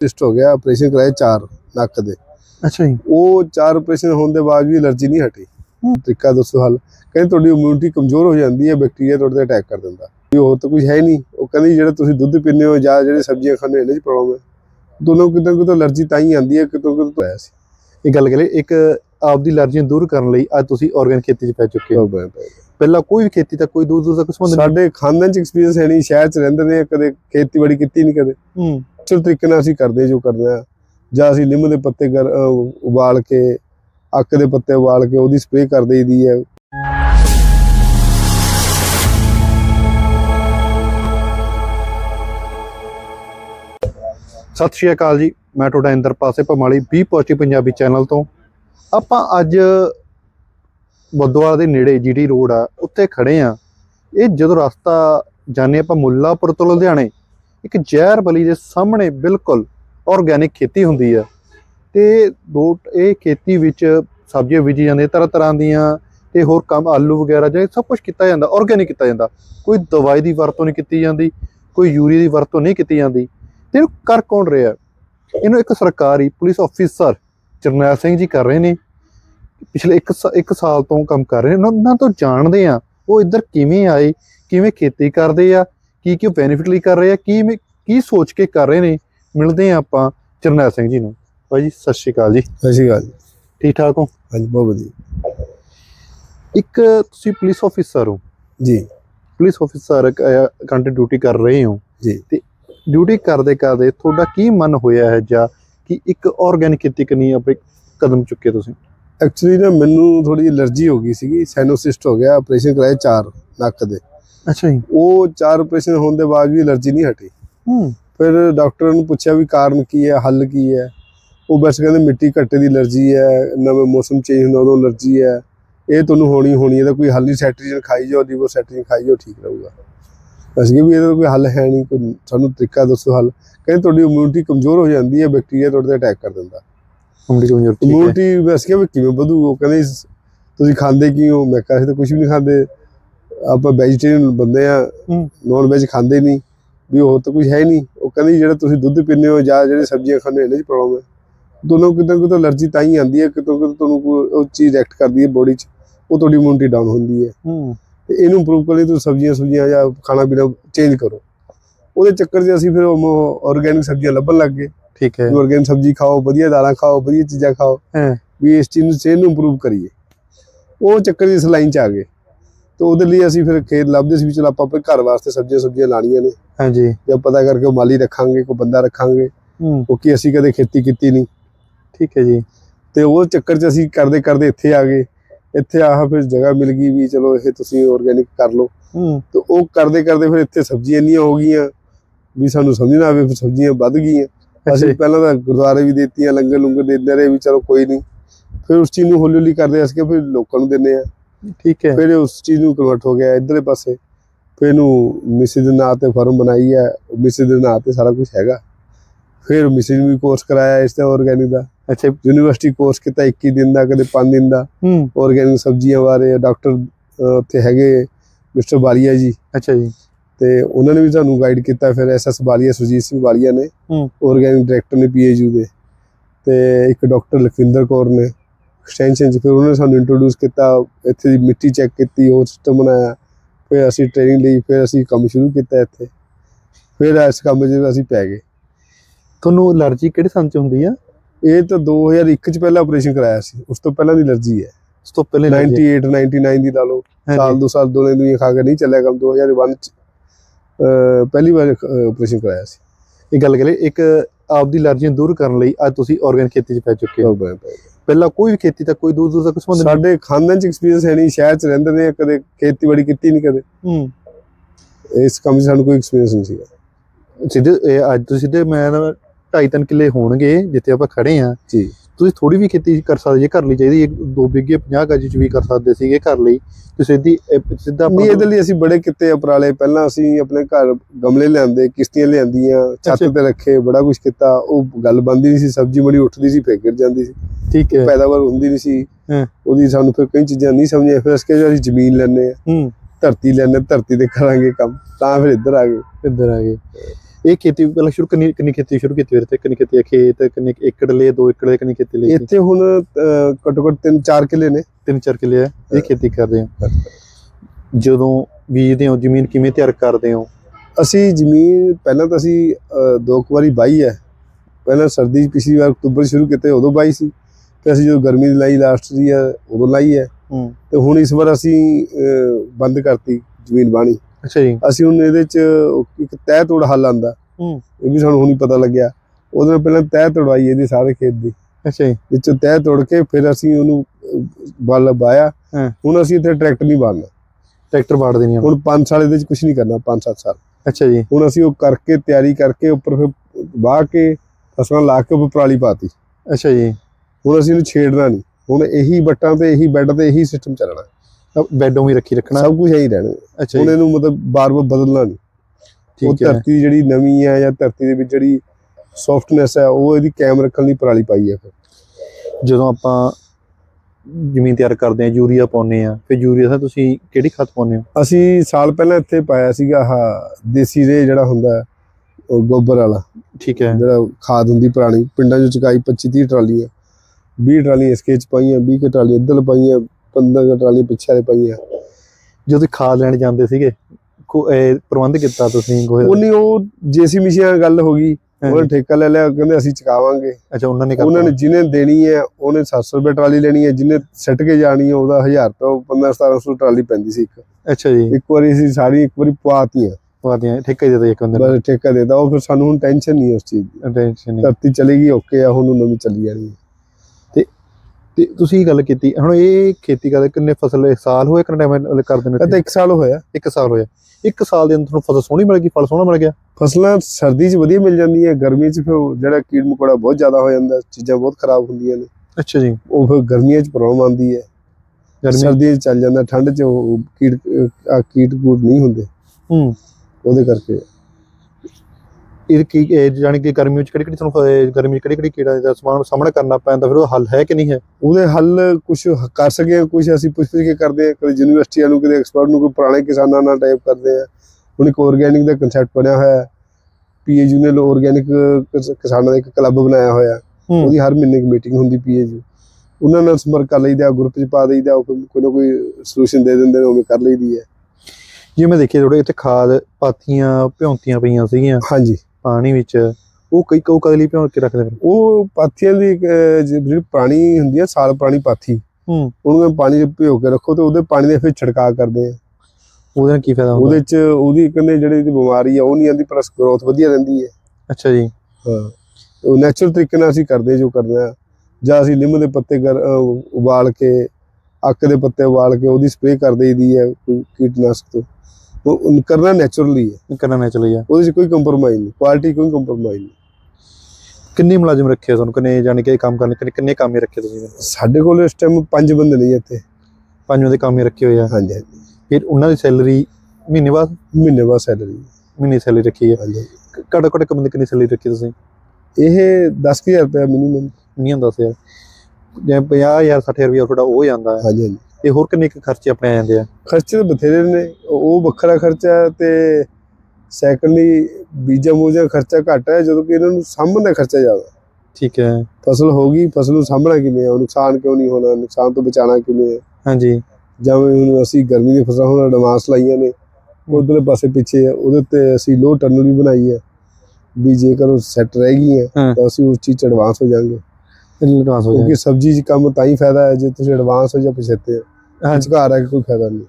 Test ਹੋ ਗਿਆ operation ਕਰਾਏ ਚਾਰ ਨੱਕ ਦੇ। ਅੱਛਾ ਜੀ। ਉਹ ਚਾਰ ਆਪਰੇਸ਼ਨ ਹੋਣ ਦੇ ਬਾਅਦ ਵੀ ਅਲਰਜੀ ਨਹੀਂ ਹਟੀ। ਤਰੀਕਾ ਦੱਸੋ ਹੱਲ। ਕਹਿੰਦੇ ਤੁਹਾਡੀ ਇਮਿਊਨਿਟੀ ਕਮਜ਼ੋਰ ਹੋ ਜਾਂਦੀ ਹੈ ਬੈਕਟੀਰੀਆ ਤੁਹਾਡੇ ਤੇ ਅਟੈਕ ਕਰ ਦਿੰਦਾ। ਵੀ ਹੋਰ ਤਾਂ ਕੁਝ ਹੈ ਨਹੀਂ। ਉਹ ਕਹਿੰਦੀ ਜਿਹੜਾ ਤੁਸੀਂ ਦੁੱਧ ਪੀਂਦੇ ਹੋ ਜਾਂ ਜਿਹੜੇ ਸਬਜ਼ੀਆਂ ਖਾਂਦੇ ਹੋ ਇਹਨਾਂ 'ਚ ਪ੍ਰੋਬਲਮ ਹੈ। ਦੋਨੋਂ ਕਿਤੇ ਕਿਤੇ ਅਲਰਜੀ ਤਾਂ ਹੀ ਆਉਂਦੀ ਹੈ ਕਿਤੋਂ ਕਿਤੋਂ ਤੋਂ ਆਇਆ ਸੀ। ਇਹ ਗੱਲ ਕਰੇ ਇੱਕ ਆਪਦੀ ਅਲਰਜੀਆਂ ਦੂਰ ਕਰਨ ਲਈ ਅੱਜ ਤੁਸੀਂ ਆਰਗੈਨਿਕ ਖੇਤੀ 'ਚ ਪੈ ਚੁੱਕੇ ਹੋ। ਪਹਿਲਾਂ ਕੋਈ ਵੀ ਖੇਤੀ ਤੱਕ ਕੋਈ ਦੂਰ ਦੂਰ ਤੱਕ ਸੰਬੰਧ ਨਹੀਂ। ਸਾਡੇ ਖਾਨਦਾਨ ਚ ਐਕਸਪੀਰੀਅੰਸ ਹੈ ਨਹੀਂ ਸ਼ਹਿਰ ਚ ਰਹਿੰਦੇ ਨੇ ਕਦੇ ਖੇਤੀਬਾੜੀ ਕੀਤੀ ਨਹੀਂ ਕਦੇ। ਹੂੰ ਤਰੀਕੇ ਨਾਲ ਅਸੀਂ ਕਰਦੇ ਜੋ ਕਰਨਾ ਹੈ। ਜਾਂ ਅਸੀਂ ਨਿੰਮ ਦੇ ਪੱਤੇ ਗਰ ਉਬਾਲ ਕੇ, ਅੱਕ ਦੇ ਪੱਤੇ ਉਬਾਲ ਕੇ ਉਹਦੀ ਸਪਰੇਅ ਕਰ ਦੇਈਦੀ ਹੈ। ਸਤਿ ਸ਼੍ਰੀ ਅਕਾਲ ਜੀ। ਮੈਂ ਤੁਹਾਡਾ ਇੰਦਰ ਪਾਸੇ Bhamali B positive Punjabi channel ਤੋਂ। ਆਪਾਂ ਅੱਜ ਬੁੱਧਵਾਰ ਦੇ ਨੇੜੇ ਜੀਟੀ ਰੋਡ ਆ, ਉੱਥੇ ਖੜੇ ਆ ਇਹ ਜਦੋਂ ਰਸਤਾ ਜਾਣੇ ਆਪਾਂ ਮੁੱਲਾਪੁਰ ਤੋਂ ਲੁਧਿਆਣੇ ਇੱਕ ਜ਼ਹਿਰ ਬਲੀ ਦੇ ਸਾਹਮਣੇ ਬਿਲਕੁਲ ਆਰਗੈਨਿਕ ਖੇਤੀ ਹੁੰਦੀ ਆ। ਤੇ ਦੋ, ਇਹ ਖੇਤੀ ਵਿੱਚ ਸਬਜ਼ੀਆਂ ਬੀਜੀ ਜਾਂਦੀਆਂ, ਤਰ੍ਹਾਂ ਤਰ੍ਹਾਂ ਦੀਆਂ ਤੇ ਹੋਰ ਕੰਮ, ਆਲੂ ਵਗੈਰਾ ਜਾਂ ਸਭ ਕੁਝ ਕੀਤਾ ਜਾਂਦਾ ਆਰਗੈਨਿਕ ਕੀਤਾ ਜਾਂਦਾ। ਕੋਈ ਦਵਾਈ ਦੀ ਵਰਤੋਂ ਨਹੀਂ ਕੀਤੀ ਜਾਂਦੀ, ਕੋਈ ਯੂਰੀਆ ਦੀ ਵਰਤੋਂ ਨਹੀਂ ਕੀਤੀ ਜਾਂਦੀ। ਤੇ ਇਹਨੂੰ ਕਰ ਕੌਣ ਰਿਹਾ? ਇਹਨੂੰ ਇੱਕ ਸਰਕਾਰੀ ਪੁਲਿਸ ਅਫੀਸਰ ਜਰਨੈਲ ਸਿੰਘ ਜੀ ਕਰ ਰਹੇ ਨੇ। ਪਿਛਲੇ 1 ਇੱਕ ਸਾਲ ਤੋਂ ਕੰਮ ਕਰ ਰਹੇ ਨੇ। ਉਹਨਾਂ- ਉਹਨਾਂ ਤੋਂ ਜਾਣਦੇ ਆ, ਉਹ ਇੱਧਰ ਕਿਵੇਂ ਆਏ, ਕਿਵੇਂ ਖੇਤੀ ਕਰਦੇ ਆ ਕੀ ਕੀ ਬੈਨੀਫਿਟ ਲਈ ਕਰ ਰਹੇ ਆ ਕੀ ਕੀ ਸੋਚ ਕੇ ਕਰ ਰਹੇ ਨੇ? ਮਿਲਦੇ ਆ ਆਪਾਂ ਜਰਨੈਲ ਸਿੰਘ ਜੀ ਨੂੰ। ਭਾਈ ਜੀ ਸਤਿ ਸ਼੍ਰੀ ਅਕਾਲ ਜੀ। ਐਸੀ ਗੱਲ ਜੀ। ਠੀਕ ਠਾਕ ਹੋ? ਹਾਂਜੀ ਬਹੁਤ ਵਧੀਆ। ਇੱਕ ਤੁਸੀਂ ਪੁਲਿਸ ਅਫੀਸਰ ਹੋ। ਜੀ। ਪੁਲਿਸ ਅਫੀਸਰ ਕੰਟਰੀ ਡਿਊਟੀ ਕਰ ਰਹੇ ਹੋ। ਜੀ। ਤੇ ਡਿਊਟੀ ਕਰਦੇ ਕਰਦੇ ਤੁਹਾਡਾ ਕੀ ਮਨ ਹੋਇਆ ਹੈ ਜਾਂ ਕਿ ਇੱਕ ਆਰਗੈਨਿਕ ਖੇਤੀ ਕਰਨੀ ਆਪਣੇ ਕਦਮ ਚੁੱਕੇ ਤੁਸੀਂ? ਐਕਚੁਅਲੀ ਨਾ ਮੈਨੂੰ ਥੋੜੀ ਅਲਰਜੀ ਹੋ ਗਈ ਸੀਗੀ ਸਾਈਨੋਸਿਸਟ ਹੋ ਗਿਆ ਆਪਰੇਸ਼ਨ ਕਰਾਏ ਚਾਰ ਨੱਕ ਦੇ। ਅੱਛਾ ਜੀ। ਉਹ ਚਾਰ ਆਪਰੇਸ਼ਨ ਹੋਣ ਦੇ ਬਾਅਦ ਵੀ ਅਲਰਜੀ ਨਹੀਂ ਹਟੀ। ਹੂੰ। ਫਿਰ ਡਾਕਟਰ ਨੂੰ ਪੁੱਛਿਆ ਵੀ ਕਾਰਨ ਕੀ ਹੈ ਹੱਲ ਕੀ ਹੈ? ਉਹ ਬਸ ਕਹਿੰਦੇ ਮਿੱਟੀ ਘੱਟੇ ਦੀ ਅਲਰਜੀ ਹੈ ਨਵੇਂ ਮੌਸਮ ਚੇਂਜ ਹੁੰਦਾ ਉਦੋਂ ਅਲਰਜੀ ਹੈ। ਇਹ ਤੁਹਾਨੂੰ ਹੋਣੀ ਹੋਣੀ ਤਾਂ ਕੋਈ ਹੱਲ ਨਹੀਂ ਸੈਟਰੀਜਨ ਖਾਈ ਜਾਓ ਲੀਵੋ ਸੈਟਰੀਜਨ ਖਾਈ ਜਾਓ ਠੀਕ ਰਹੂਗਾ। ਅਸੀਂ ਵੀ ਇਹਦਾ ਕੋਈ ਹੱਲ ਹੈ ਨਹੀਂ ਕੋਈ ਸਾਨੂੰ ਤਰੀਕਾ ਦੱਸੋ ਹੱਲ। ਕਹਿੰਦੇ ਤੁਹਾਡੀ ਇਮਿਊਨਿਟੀ ਕਮਜ਼ੋਰ ਹੋ ਜਾਂਦੀ ਹੈ ਬੈਕਟੀਰੀਆ ਤੁਹਾਡੇ ਤੇ ਅਟੈਕ ਕਰ ਦਿੰਦਾ। ਹਮੜੀ ਕਮਜ਼ੋਰ ਠੀਕ ਹੈ। ਇਮਿਊਨਿਟੀ ਵੀ ਕਿਵੇਂ ਵਧੂ ਉਹ ਕਹਿੰਦੇ ਤੁਸੀਂ ਖਾਂਦੇ ਕੀ ਹੋ? ਮੈਂ ਕਿਹਾ ਅਸੀਂ ਤਾਂ ਕੁਝ ਵੀ ਨਹੀਂ ਖਾਂਦੇ। ਆਪਾਂ ਵੈਜੀਟੇਰੀਅਨ ਬੰਦੇ ਆ। ਨੌਨ ਵੈਜ ਖਾਂਦੇ ਨਹੀਂ ਵੀ ਹੋਰ ਤਾਂ ਕੁਝ ਹੈ ਨਹੀਂ। ਉਹ ਕਹਿੰਦੇ ਜਿਹੜਾ ਤੁਸੀਂ ਦੁੱਧ ਪੀਂਦੇ ਹੋ ਜਾਂ ਜਿਹੜੇ ਸਬਜ਼ੀਆਂ ਖਾਂਦੇ ਇਹਨਾਂ 'ਚ ਪ੍ਰੋਬਲਮ ਹੈ। ਦੋਨੋਂ ਕਿਤੇ ਕਿਤੇ ਅਲਰਜੀ ਤਾਂ ਹੀ ਆਉਂਦੀ ਹੈ ਕਿਤੋਂ ਕਿਤੇ ਤੁਹਾਨੂੰ ਕੋਈ ਉਹ ਚੀਜ਼ ਐਕਟ ਕਰਦੀ ਹੈ ਬੋਡੀ 'ਚ ਉਹ ਤੁਹਾਡੀ ਇਮਿਊਨਿਟੀ ਡਾਊਨ ਹੁੰਦੀ ਹੈ। ਹੂੰ। ਤੇ ਇਹਨੂੰ ਇੰਪਰੂਵ ਕਰਨ ਲਈ ਤੁਸੀਂ ਸਬਜ਼ੀਆਂ ਸੁਬਜ਼ੀਆਂ ਜਾਂ ਖਾਣਾ ਪੀਣਾ ਚੇਂਜ ਕਰੋ। ਉਹਦੇ ਚੱਕਰ 'ਚ ਅਸੀਂ ਫਿਰ ਆਰਗੈਨਿਕ ਸਬਜ਼ੀਆਂ ਲੱਭਣ ਲੱਗ ਗਏ। ਠੀਕ ਹੈ। ਆਰਗੈਨਿਕ ਸਬਜ਼ੀ ਖਾਓ ਵਧੀਆ ਦਾਲਾਂ ਖਾਓ ਵਧੀਆ ਚੀਜ਼ਾਂ ਖਾਓ। ਵੀ ਇਸ ਚੀਜ਼ ਨੂੰ ਸਿਹਤ ਨੂੰ ਇੰਪਰੂਵ ਕਰੀਏ। ਉਹ ਚੱਕਰ ਦੀ ਇਸ ਲਾਈਨ ਚ ਆ ਗਏ। ਤੇ ਉਹਦੇ ਲਈ ਅਸੀਂ ਫਿਰ ਖੇਤ ਲੱਭਦੇ ਸੀ ਵੀ ਚਲ ਆਪਾਂ ਆਪਣੇ ਘਰ ਵਾਸਤੇ ਸਬਜ਼ੀਆਂ ਸਬਜ਼ੀਆਂ ਲਾਣੀਆਂ ਨੇ। ਹਾਂਜੀ। ਜਾਂ ਪਤਾ ਕਰਕੇ ਮਾਲੀ ਰੱਖਾਂਗੇ ਕੋਈ ਬੰਦਾ ਰੱਖਾਂਗੇ। ਕਿਉਂਕਿ ਅਸੀਂ ਕਦੇ ਖੇਤੀ ਕੀਤੀ ਨਹੀਂ। ਠੀਕ ਹੈ ਜੀ। ਤੇ ਉਹ ਚੱਕਰ 'ਚ ਅਸੀਂ ਕਰਦੇ ਕਰਦੇ ਇੱਥੇ ਆ ਗਏ। ਇੱਥੇ ਆਹ ਫਿਰ ਜਗ੍ਹਾ ਮਿਲ ਗਈ ਵੀ ਚਲੋ ਇਹ ਤੁਸੀਂ ਆਰਗੈਨਿਕ ਕਰ ਲਓ। ਤੇ ਉਹ ਕਰਦੇ ਕਰਦੇ ਫਿਰ ਇੱਥੇ ਸਬਜ਼ੀਆਂ ਇੰਨੀਆਂ ਹੋ ਗਈਆਂ ਵੀ ਸਾਨੂੰ ਸਮਝ ਨਾ ਆਵੇ ਫਿਰ ਸਬਜ਼ੀਆਂ ਵੱਧ ਗਈਆਂ। ਅਸੀਂ। ਪਹਿਲਾਂ ਤਾਂ ਗੁਰਦੁਆਰੇ ਵੀ ਦਿੱਤੀਆਂ ਲੰਗਰ ਲੰਗਰ ਦਿੰਦੇ ਰਹੇ ਵੀ ਚਲੋ ਕੋਈ ਨਹੀਂ। ਫਿਰ ਉਸ ਚੀਜ਼ ਨੂੰ ਹੌਲੀ ਹੌਲੀ ਕਰਦੇ ਅਸੀਂ ਕਿ ਫਿਰ ਲੋਕਾਂ ਨੂੰ ਦਿੰਦੇ ਆ। ਠੀਕ ਹੈ। ਫਿਰ ਉਸ ਚੀਜ਼ ਨੂੰ ਕਨਵਰਟ ਹੋ ਗਿਆ ਇਧਰਲੇ ਪਾਸੇ। ਫਿਰ ਇਹਨੂੰ ਮਿਸਿਸ ਦੇ ਨਾਂ ਤੇ ਫਰਮ ਬਣਾਈ ਹੈ ਮਿਸਿਸ ਦੇ ਨਾਂ ਤੇ ਸਾਰਾ ਕੁਝ ਹੈਗਾ। ਫਿਰ ਮਿਸਿਸ ਨੂੰ ਵੀ ਕੋਰਸ ਕਰਾਇਆ ਇਸ ਤੇ ਆਰਗੈਨਿਕ ਦਾ। ਅੱਛਾ। ਯੂਨੀਵਰਸਿਟੀ ਕੋਰਸ ਕੀਤਾ 21 ਦਿਨ ਦਾ ਕਦੇ 5 ਦਿਨ ਦਾ। ਆਰਗੈਨਿਕ ਸਬਜ਼ੀਆਂ ਬਾਰੇ ਡਾਕਟਰ ਉੱਥੇ ਹੈਗੇ ਮਿਸਟਰ ਬਾਲੀਆ ਜੀ। ਅੱਛਾ ਜੀ। ਤੇ ਉਹਨਾਂ ਨੇ ਵੀ ਸਾਨੂੰ ਗਾਈਡ ਕੀਤਾ ਫਿਰ ਐਸਐਸ ਬਾਲੀਆ ਸੁਰਜੀਤ ਸਿੰਘ ਬਾਲੀਆ ਨੇ। ਆਰਗੈਨਿਕ ਡਾਇਰੈਕਟਰ ਨੇ ਪੀਏਯੂ ਦੇ। ਤੇ ਇੱਕ ਡਾਕਟਰ ਲਖਵਿੰਦਰ ਕੌਰ ਨੇ। ਐਕਸਟੈਂਸ਼ਨ ਚ ਫਿਰ ਉਹਨਾਂ ਨੇ ਸਾਨੂੰ ਇੰਟਰੋਡਿਊਸ ਕੀਤਾ ਇੱਥੇ ਦੀ ਮਿੱਟੀ ਚੈੱਕ ਕੀਤੀ ਉਹ ਸਿਸਟਮ ਬਣਾਇਆ। ਫਿਰ ਅਸੀਂ ਟ੍ਰੇਨਿੰਗ ਲਈ ਫਿਰ ਅਸੀਂ ਕੰਮ ਸ਼ੁਰੂ ਕੀਤਾ ਇੱਥੇ। ਫਿਰ ਇਸ ਕੰਮ 'ਚ ਅਸੀਂ ਪੈ ਗਏ। ਤੁਹਾਨੂੰ ਅਲਰਜੀ ਕਿਹੜੇ ਸੰਚ ਹੁੰਦੀ ਆ? ਇਹ ਤਾਂ 2001 ਚ ਪਹਿਲਾਂ ਆਪਰੇਸ਼ਨ ਕਰਾਇਆ ਸੀ। ਉਸ ਤੋਂ ਪਹਿਲਾਂ ਦੀ ਅਲਰਜੀ ਹੈ। ਉਸ ਤੋਂ ਪਹਿਲੇ allergy 98 99 ਦੀ ਲਾ ਲਓ। ਸਾਲ ਦੋ ਸਾਲ ਦੋਨੇ ਦੁਨੀਆ ਖਾ ਕੇ ਨਹੀਂ ਚੱਲਿਆ ਕੰਮ। 2001 ਚ ਪਹਿਲੀ ਵਾਰ ਆਪਰੇਸ਼ਨ ਕਰਾਇਆ ਸੀ। ਇਹ ਗੱਲ ਕਰੇ ਇੱਕ ਆਪਦੀ ਅਲਰਜੀਆਂ ਦੂਰ ਕਰਨ ਲਈ ਅੱਜ ਤੁਸੀਂ ਆਰਗੈਨਿਕ ਖੇਤੀ 'ਚ ਪੈ ਚੁੱਕੇ ਹੋ। ਪਹਿਲਾਂ ਕੋਈ ਵੀ ਖੇਤੀ ਤੱਕ ਕੋਈ ਦੂਰ ਦੂਰ ਤੱਕ ਸੰਬੰਧ ਨਹੀਂ। ਸਾਡੇ ਖਾਨਦਾਨ ਚ ਐਕਸਪੀਰੀਅੰਸ ਹੈ ਨਹੀਂ ਸ਼ਹਿਰ ਚ ਰਹਿੰਦੇ ਨੇ ਕਦੇ ਖੇਤੀਬਾੜੀ ਕੀਤੀ ਨਹੀਂ ਕਦੇ। ਹੂੰ। ਇਸ ਕੰਮ 'ਚ ਸਾਨੂੰ ਕੋਈ ਐਕਸਪੀਰੀਅੰਸ ਨਹੀਂ ਸੀਗਾ। ਸਿੱਧੇ ਇਹ ਅੱਜ ਤੁਸੀਂ ਸਿੱਧੇ ਮੈਂ ਨਾ ਢਾਈ ਤਿੰਨ ਕਿੱਲੇ ਹੋਣਗੇ ਜਿੱਥੇ ਆਪਾਂ ਖੜੇ ਆ ਜੀ। ਤੁਸੀਂ ਥੋੜੀ ਵੀ ਖੇਤੀ ਕਰ ਸਕਦੇ ਜੇ ਘਰ ਲਈ ਚਾਹੀਦੀ ਦੋ ਬਿੱਗੇ 50 ਗੱਜ ਚ ਵੀ ਕਰ ਸਕਦੇ ਸੀਗੇ ਘਰ ਲਈ। ਤੁਸੀਂ ਸਿੱਧੀ ਸਿੱਧਾ ਨਹੀਂ ਇਹਦੇ ਲਈ ਅਸੀਂ ਬੜੇ ਕਿਤੇ ਉਪਰਾਲੇ ਪਹਿਲਾਂ ਅਸੀਂ ਆਪਣੇ ਘਰ ਗਮਲੇ ਲਿਆਂਦੇ ਕਿਸ਼ਤੀਆਂ ਲਿਆਂਦੀਆਂ ਛੱਤ। ਤੇ ਰੱਖੇ ਬੜਾ ਕੁਝ ਕੀਤਾ। ਉਹ ਗੱਲ ਬੰਦੀ ਨਹੀਂ ਸੀ ਸਬਜ਼ੀ ਬੜੀ ਉੱਠਦੀ ਸੀ ਫੇਰ ਗਿਰ ਜਾਂਦੀ ਸੀ। ਠੀਕ ਹੈ। ਪੈਦਾਵਾਰ ਹੁੰਦੀ ਨਹੀਂ ਸੀ। ਉਹਦੀ ਸਾਨੂੰ ਫਿਰ ਕਈ ਚੀਜ਼ਾਂ ਨਹੀਂ ਸਮਝੀਆਂ ਫਿਰ ਅਸੀਂ ਕਿਹਾ ਜੀ ਅਸੀਂ ਜ਼ਮੀਨ ਲੈਣੇ ਆ ਹੂੰ। ਧਰਤੀ ਲੈਣੇ ਧਰਤੀ ਤੇ ਕਰਾਂਗੇ ਕੰਮ। ਤਾਂ ਫਿਰ ਇੱਧਰ ਆ ਗਏ। ਇੱਧਰ ਆ ਗਏ। ਇਹ ਖੇਤੀ ਪਹਿਲਾਂ ਸ਼ੁਰੂ ਕਿੰਨੀ ਕਿੰਨੀ ਖੇਤੀ ਸ਼ੁਰੂ ਕੀਤੀ ਵੀਰ ਤੇ? ਕਿੰਨੀ ਖੇਤੀ ਹੈ? ਖੇਤ ਕਿੰਨੇ ਏਕੜ ਲਏ 2 ਏਕੜ ਲਏ ਕਿੰਨੀ ਖੇਤੀ ਲਈ? ਇੱਥੇ ਹੁਣ ਘੱਟੋ ਘੱਟ 3-4 ਕਿੱਲੇ ਨੇ। ਤਿੰਨ ਚਾਰ ਕਿੱਲੇ ਹੈ ਇਹ ਖੇਤੀ ਕਰਦੇ ਹੋ? ਜਦੋਂ ਬੀਜਦੇ ਹੋ ਜ਼ਮੀਨ ਕਿਵੇਂ ਤਿਆਰ ਕਰਦੇ ਹੋ? ਅਸੀਂ ਜ਼ਮੀਨ ਪਹਿਲਾਂ ਤਾਂ ਅਸੀਂ ਦੋ ਕੁ ਵਾਰੀ ਬਾਈ ਹੈ। ਪਹਿਲਾਂ ਸਰਦੀ ਪਿਛਲੀ ਵਾਰ ਅਕਤੂਬਰ ਸ਼ੁਰੂ ਕੀਤੇ ਉਦੋਂ ਬਾਈ ਸੀ। ਤੇ ਅਸੀਂ ਜਦੋਂ ਗਰਮੀ ਦੀ ਲਾਈ ਲਾਸਟ ਦੀ ਹੈ ਉਦੋਂ ਲਾਈ ਹੈ। ਤੇ ਹੁਣ ਇਸ ਵਾਰ ਅਸੀਂ ਬੰਦ ਕਰਤੀ ਜ਼ਮੀਨ ਬਾਣੀ। ਅੱਛਾ ਜੀ। ਅਸੀਂ ਹੁਣ ਇਹਦੇ 'ਚ ਇੱਕ ਤਹਿ ਤੋੜ ਹੱਲ ਆਂਦਾ। ਹੂੰ। ਇਹ ਵੀ ਸਾਨੂੰ ਹੁਣੀ ਪਤਾ ਲੱਗਿਆ। ਉਹਦੇ ਨਾਲ ਪਹਿਲਾਂ ਤਹਿ ਤੋੜਵਾਈ ਇਹਦੀ ਸਾਰੇ ਖੇਤ ਦੀ। ਅੱਛਾ ਜੀ। ਵਿੱਚੋਂ ਤਹਿ ਤੋੜ ਕੇ ਫਿਰ ਅਸੀਂ ਉਹਨੂੰ ਬਲ ਬਾਇਆ। ਹੁਣ ਅਸੀਂ ਇੱਥੇ ਟਰੈਕਟਰ ਨਹੀਂ ਬਾੜਨਾ ਟਰੈਕਟਰ ਬਾੜ ਦੇਣੀ ਹੁਣ 5 ਸਾਲ ਇਹਦੇ 'ਚ ਕੁਝ ਨਹੀਂ ਕਰਨਾ 5-7 ਸਾਲ। ਅੱਛਾ ਜੀ। ਹੁਣ ਅਸੀਂ ਉਹ ਕਰਕੇ ਤਿਆਰੀ ਕਰਕੇ ਉੱਪਰ ਫਿਰ ਵਾਹ ਕੇ ਫਸਲਾਂ ਲਾ ਕੇ ਉੱਪਰ ਪਰਾਲੀ ਪਾਤੀ। ਅੱਛਾ ਜੀ। ਹੁਣ ਅਸੀਂ ਇਹਨੂੰ ਛੇੜਨਾ ਨਹੀਂ। ਹੁਣ ਇਹੀ ਬੱਟਾਂ ਤੇ ਇਹੀ ਬੈੱਡ ਤੇ ਇਹੀ ਸਿਸਟਮ ਚੱਲਣਾ। ਬੈਡੋਂ ਵੀ ਰੱਖੀ ਰੱਖਣਾ। ਸਭ ਕੁਝ ਇਹੀ ਰਹਿਣਾ। ਅੱਛਾ ਹੁਣ ਇਹਨੂੰ ਮਤਲਬ ਬਾਰ-ਬਾਰ ਬਦਲਣਾ ਨਹੀਂ। ਉਹ ਠੀਕ ਹੈ। ਧਰਤੀ ਦੀ ਜਿਹੜੀ ਨਵੀਂ ਹੈ ਜਾਂ ਧਰਤੀ ਦੇ ਵਿੱਚ ਜਿਹੜੀ ਸੌਫਟਨੈਸ ਹੈ ਉਹ ਇਹਦੀ ਕਾਇਮ ਰੱਖਣ ਲਈ ਪਰਾਲੀ ਪਾਈ ਹੈ ਫਿਰ। ਜਦੋਂ ਆਪਾਂ ਜ਼ਮੀਨ ਤਿਆਰ ਕਰਦੇ ਆ ਯੂਰੀਆ ਪਾਉਨੇ ਆ ਫਿਰ ਯੂਰੀਆ ਦਾ ਤੁਸੀਂ ਕਿਹੜੀ ਖਾਦ ਪਾਉਨੇ ਹੋ? ਅਸੀਂ ਸਾਲ ਪਹਿਲਾਂ ਇੱਥੇ ਪਾਇਆ ਸੀਗਾ ਆਹ ਦੇਸੀ ਰੇ ਜਿਹੜਾ ਹੁੰਦਾ ਗੋਬਰ ਵਾਲਾ। ਠੀਕ ਹੈ। ਜਿਹੜਾ ਖਾਦ ਹੁੰਦੀ ਪੁਰਾਣੀ ਪਿੰਡਾਂ 'ਚ ਚੁਕਾਈ 25 30 ਟਰਾਲੀਆਂ। 20 ਟਰਾਲੀਆਂ ਇਸਕੇ 'ਚ ਪਾਈਆਂ 20 ਕੁ ਟਰਾਲੀਆਂ ਇੱਧਰ ਪਾਈਆਂ 15 ਕੁ ਟਰਾਲੀਆਂ ਪਿੱਛੇ ਵਾਲੇ ਪਾਈਆਂ। ਜਦੋਂ ਖਾਦ ਲੈਣ ਜਾਂਦੇ ਸੀਗੇ ਕੋ- ਇਹ ਪ੍ਰਬੰਧ ਕੀਤਾ ਤੁਸੀਂ ਦਾ? ਉਹਨੇ ਉਹ ਜੇਸੀ ਮਿਸ਼ੀਆਂ ਗੱਲ ਹੋ ਗਈ। ਉਹਨੇ ਠੇਕਾ ਲੈ ਲਿਆ ਕਹਿੰਦੇ ਅਸੀਂ ਚੁਕਾਵਾਂਗੇ। ਅੱਛਾ ਉਹਨਾਂ ਨੇ ਉਹਨਾਂ ਨੇ ਜਿਹਨੇ ਦੇਣੀ ਹੈ ਉਹਨੇ 700 ਰੁਪਏ ਟਰਾਲੀ ਲੈਣੀ ਹੈ ਜਿਹਨੇ ਸੱਟ ਕੇ ਜਾਣੀ ਹੈ ਉਹਦਾ 1000 ਰੁਪਏ ਉਹ 15 1700 ਟਰਾਲੀ ਪੈਂਦੀ ਸੀ ਇੱਕ। ਅੱਛਾ ਜੀ। ਇੱਕ ਵਾਰੀ ਅਸੀਂ ਸਾਰੀ ਇੱਕ ਵਾਰੀ ਪਵਾਤੀਆਂ। ਵਾਦੀਆਂ ਠੇਕਾ ਹੀ ਦੇ ਦੇ ਇੱਕ ਬੰਦੇ ਬਸ ਠੇਕਾ ਦੇਤਾ ਉਹ ਫਿਰ ਸਾਨੂੰ ਹੁਣ ਟੈਨਸ਼ਨ ਨਹੀਂ ਉਸ ਚੀਜ਼ ਦੀ। ਨੂੰ ਟੈਨਸ਼ਨ ਨਹੀਂ। ਧਰਤੀ ਚਲੀ ਗਈ ਓਕੇ ਆ ਹੁਣ ਉਹ ਨਵੀਂ ਚੱਲੀ ਜਾਣੀ ਹੈ। ਤੇ ਤੁਸੀਂ ਗੱਲ ਕੀਤੀ ਹੁਣ ਇਹ ਖੇਤੀ ਕਰਦੇ ਕਿੰਨੇ ਫਸਲ ਸਾਲ ਹੋਏ ਕਿੰਨੇ ਟਾਈਮ ਕਰਦੇ ਇਹ ਤਾਂ ਨੇ ਇੱਕ ਸਾਲ ਹੋਇਆ। ਇੱਕ ਸਾਲ ਹੋਇਆ। ਇੱਕ ਸਾਲ ਦੇ ਅੰਦਰ ਤੁਹਾਨੂੰ ਫਸਲ ਸੋਹਣੀ ਮਿਲ ਗਈ ਫਲ ਸੋਹਣਾ ਮਿਲ ਗਿਆ? ਫਸਲਾਂ ਸਰਦੀ 'ਚ ਵਧੀਆ ਮਿਲ ਜਾਂਦੀਆਂ ਗਰਮੀ 'ਚ ਫਿਰ ਜਿਹੜਾ ਕੀੜ ਮਕੌੜਾ ਬਹੁਤ ਜ਼ਿਆਦਾ ਹੋ ਜਾਂਦਾ ਚੀਜ਼ਾਂ ਬਹੁਤ ਖਰਾਬ ਹੁੰਦੀਆਂ ਨੇ। ਅੱਛਾ ਜੀ। ਉਹ ਫਿਰ ਗਰਮੀਆਂ 'ਚ ਪ੍ਰੋਬਲਮ ਆਉਂਦੀ ਹੈ। ਗਰਮੀ? ਸਰਦੀਆਂ 'ਚ ਚੱਲ ਜਾਂਦਾ ਠੰਡ 'ਚ ਕੀੜ ਕੀਟ ਕੂਟ ਨਹੀਂ ਹੁੰਦੇ। ਹੂੰ। ਉਹਦੇ ਕਰਕੇ। ਇਹ ਕੀ ਜਾਣੀ ਕਿ ਗਰਮੀ ਵਿੱਚ ਕਿਹੜੀ ਕਿਹੜੀ ਤੁਹਾਨੂੰ ਗਰਮੀ ਵਿੱਚ ਕਿਹੜੀ ਕਿਹੜੀ ਕੀੜਾ ਦਾ ਸਮਾਨ ਸਾਹਮਣਾ ਕਰਨਾ ਪੈਂਦਾ ਫਿਰ ਉਹ ਹੱਲ ਹੈ ਕਿ ਨਹੀਂ ਹੈ? ਉਹਦੇ ਹੱਲ ਕੁਝ ਕਰ ਸਕੇ ਕੁਝ ਅਸੀਂ ਪੁੱਛ ਪੁੱਛ ਕੇ ਕਰਦੇ ਹਾਂ ਕਦੇ ਯੂਨੀਵਰਸਿਟੀਆਂ ਨੂੰ ਕਦੇ ਐਕਸਪਰਟ ਨੂੰ ਕੋਈ ਪੁਰਾਣੇ ਕਿਸਾਨਾਂ ਨਾਲ ਟਾਈਪ ਕਰਦੇ ਆ ਹੁਣ ਇੱਕ ਆਰਗੈਨਿਕ ਦਾ ਕਨਸੈਪਟ ਬਣਿਆ ਹੋਇਆ ਹੈ। ਪੀਏਯੂ ਨੇ ਆਰਗੈਨਿਕ ਕਿਸਾਨਾਂ ਦਾ ਇੱਕ ਕਲੱਬ ਬਣਾਇਆ ਹੋਇਆ। ਉਹਦੀ ਹਰ ਮਹੀਨੇ ਇੱਕ ਮੀਟਿੰਗ ਹੁੰਦੀ ਪੀਏਯੂ ਉਹਨਾਂ ਨਾਲ ਸੰਪਰਕ ਕਰ ਲਈਦਾ ਗਰੁੱਪ 'ਚ ਪਾ ਦਈਦਾ ਉਹ ਕੋਈ ਨਾ ਕੋਈ ਸੋਲੂਸ਼ਨ ਦੇ ਦਿੰਦੇ ਨੇ ਉਵੇਂ ਕਰ ਲਈਦੀ ਹੈ। ਜੇ ਮੈਂ ਦੇਖਿਆ ਥੋੜੇ ਇੱਥੇ ਖਾਦ ਪਾਥੀਆਂ ਭਿਉਂਤੀਆਂ ਪਈਆਂ ਸੀਗੀਆਂ। ਹਾਂਜੀ। ਪਾਣੀ ਵਿੱਚ ਉਹ ਕਈ ਕੋ ਕਦੇ ਲਈ ਭਿਉਂ ਕੇ ਰੱਖਦੇ ਫਿਰ। ਉਹ ਪਾਥੀਆਂ ਦੀ ਇੱਕ, ਅਹ, ਜਿਹੜੀ ਪੁਰਾਣੀ ਹੁੰਦੀ ਹੈ ਸਾਲ ਪੁਰਾਣੀ ਪਾਥੀ ਹੂੰ। ਉਹਨੂੰ ਪਾਣੀ 'ਚ ਭਿਓ ਕੇ ਰੱਖੋ ਤੇ ਉਹਦੇ ਪਾਣੀ ਦੇ ਫਿਰ ਛਿੜਕਾਅ ਕਰਦੇ ਆ। ਉਹਦੇ ਨਾਲ ਕੀ ਫਾਇਦਾ ਹੁੰਦਾ? ਉਹਦੇ 'ਚ ਉਹਦੀ ਕਹਿੰਦੇ ਜਿਹੜੀ ਇਹਦੀ ਬਿਮਾਰੀ ਆ ਉਹ ਨਹੀਂ ਆਉਂਦੀ ਪਲੱਸ ਗਰੋਥ ਵਧੀਆ ਰਹਿੰਦੀ ਹੈ। ਅੱਛਾ ਜੀ। ਹਾਂ। ਉਹ ਨੈਚੁਰਲ ਤਰੀਕੇ ਨਾਲ ਅਸੀਂ ਕਰਦੇ ਜੋ ਕਰਨਾ ਹੈ। ਜਾਂ ਅਸੀਂ ਨਿੰਮ ਦੇ ਪੱਤੇ ਅਹ, ਉਬਾਲ ਕੇ ਅੱਕ ਦੇ ਪੱਤੇ ਉਬਾਲ ਕੇ ਉਹਦੀ ਸਪਰੇਅ ਕਰ ਦੇਈਦੀ ਹੈ ਕੋਈ ਕੀਟਨਾਸ਼ਕ ਤੋਂ। ਉਹ ਕਰਨਾ ਨੈਚੁਰਲੀ ਹੈ। ਕਰਨਾ ਨਾ ਚਲੇ ਜਾ ਉਹਦੇ 'ਚ ਕੋਈ ਕੰਪਰੋਮਾਈਜ਼ ਨਹੀਂ। ਕੁਆਲਿਟੀ ਕੋਈ ਕੰਪਰੋਮਾਈਜ਼ ਨਹੀਂ। ਕਿੰਨੇ ਮੁਲਾਜ਼ਮ ਰੱਖੇ ਆ ਤੁਹਾਨੂੰ? ਕਿੰਨੇ ਜਾਣੀ ਕਿ ਇਹ ਕੰਮ ਕਰਨ ਕਿੰਨੇ ਕਿੰਨੇ ਕੰਮ ਹੀ ਰੱਖੇ ਤੁਸੀਂ? ਸਾਡੇ ਕੋਲ ਇਸ ਟਾਈਮ ਪੰਜ ਬੰਦੇ ਨਹੀਂ ਇੱਥੇ। ਪੰਜ ਬੰਦੇ ਕੰਮ ਹੀ ਰੱਖੇ ਹੋਏ ਆ। ਹਾਂਜੀ ਹਾਂਜੀ। ਫਿਰ ਉਹਨਾਂ ਦੀ ਸੈਲਰੀ ਮਹੀਨੇ ਬਾਅਦ? ਮਹੀਨੇ ਬਾਅਦ ਸੈਲਰੀ ਮਹੀਨੇ ਸੈਲਰੀ ਰੱਖੀ ਹੈ ਹਾਂਜੀ ਘੱਟੋ ਘੱਟ ਇੱਕ ਬੰਦੇ ਕਿੰਨੀ ਸੈਲਰੀ ਰੱਖੀ ਤੁਸੀਂ? ਇਹ 10000 ਰੁਪਏ ਮਿਨੀਮਮ ਨਹੀਂ ਹੁੰਦਾ ਸੀ ਜੇ 50000 60000 ਰੁਪਇਆ ਤੁਹਾਡਾ ਉਹ ਜਾਂਦਾ ਹੈ। ਹਾਂਜੀ ਹਾਂਜੀ। ਤੇ ਹੋਰ ਕਿੰਨੇ ਕੁ ਖਰਚੇ ਆਪਣੇ ਆ ਜਾਂਦੇ ਆ? ਖਰਚੇ ਤਾਂ ਬਥੇਰੇ ਨੇ। ਉਹ ਵੱਖਰਾ ਖਰਚਾ ਹੈ ਤੇ ਸੈਕੰਡਲੀ ਬੀਜਾਂ ਮੂਜਾਂ ਖਰਚਾ ਘੱਟ ਹੈ ਜਦੋਂ ਕਿ ਇਹਨਾਂ ਨੂੰ ਸਾਂਭਣ ਦਾ ਖਰਚਾ ਜ਼ਿਆਦਾ। ਠੀਕ ਹੈ। ਫਸਲ ਹੋ ਗਈ ਫਸਲ ਨੂੰ ਸਾਂਭਣਾ ਕਿਵੇਂ ਆ? ਉਹ ਨੁਕਸਾਨ ਕਿਉਂ ਨਹੀਂ ਹੋਣਾ? ਨੁਕਸਾਨ ਤੋਂ ਬਚਾਉਣਾ ਕਿਵੇਂ ਹੈ ਹਾਂਜੀ। ਜਿਵੇਂ ਹੁਣ ਅਸੀਂ ਗਰਮੀ ਦੀ ਫਸਲਾਂ ਹੁਣ ਐਡਵਾਂਸ ਲਾਈਆਂ ਨੇ ਉਧਰਲੇ ਪਾਸੇ ਪਿੱਛੇ ਆ, ਉਹਦੇ ਤੇ ਅਸੀਂ ਲੋ ਟਰਨਲ ਵੀ ਬਣਾਈ ਹੈ। ਵੀ ਜੇਕਰ ਉਹ ਸੈੱਟ ਰਹਿ ਗਈਆਂ ਹਾਂ। ਤਾਂ ਅਸੀਂ ਉਸ ਚੀਜ਼ ਚ ਐਡਵਾਂਸ ਹੋ ਜਾਾਂਗੇ ਐਡਵਾਂਸ ਹੋ ਕਿਉਂਕਿ ਸਬਜ਼ੀ 'ਚ ਕੰਮ ਤਾਂ ਹੀ ਫਾਇਦਾ ਹੈ ਜੇ ਤੁਸੀਂ ਐਡਵਾਂਸ ਹੋ ਜਾਂ ਪਛੇਤੇ ਹੋ ਘਰ ਆ ਕੇ ਕੋਈ ਫਾਇਦਾ ਨਹੀਂ।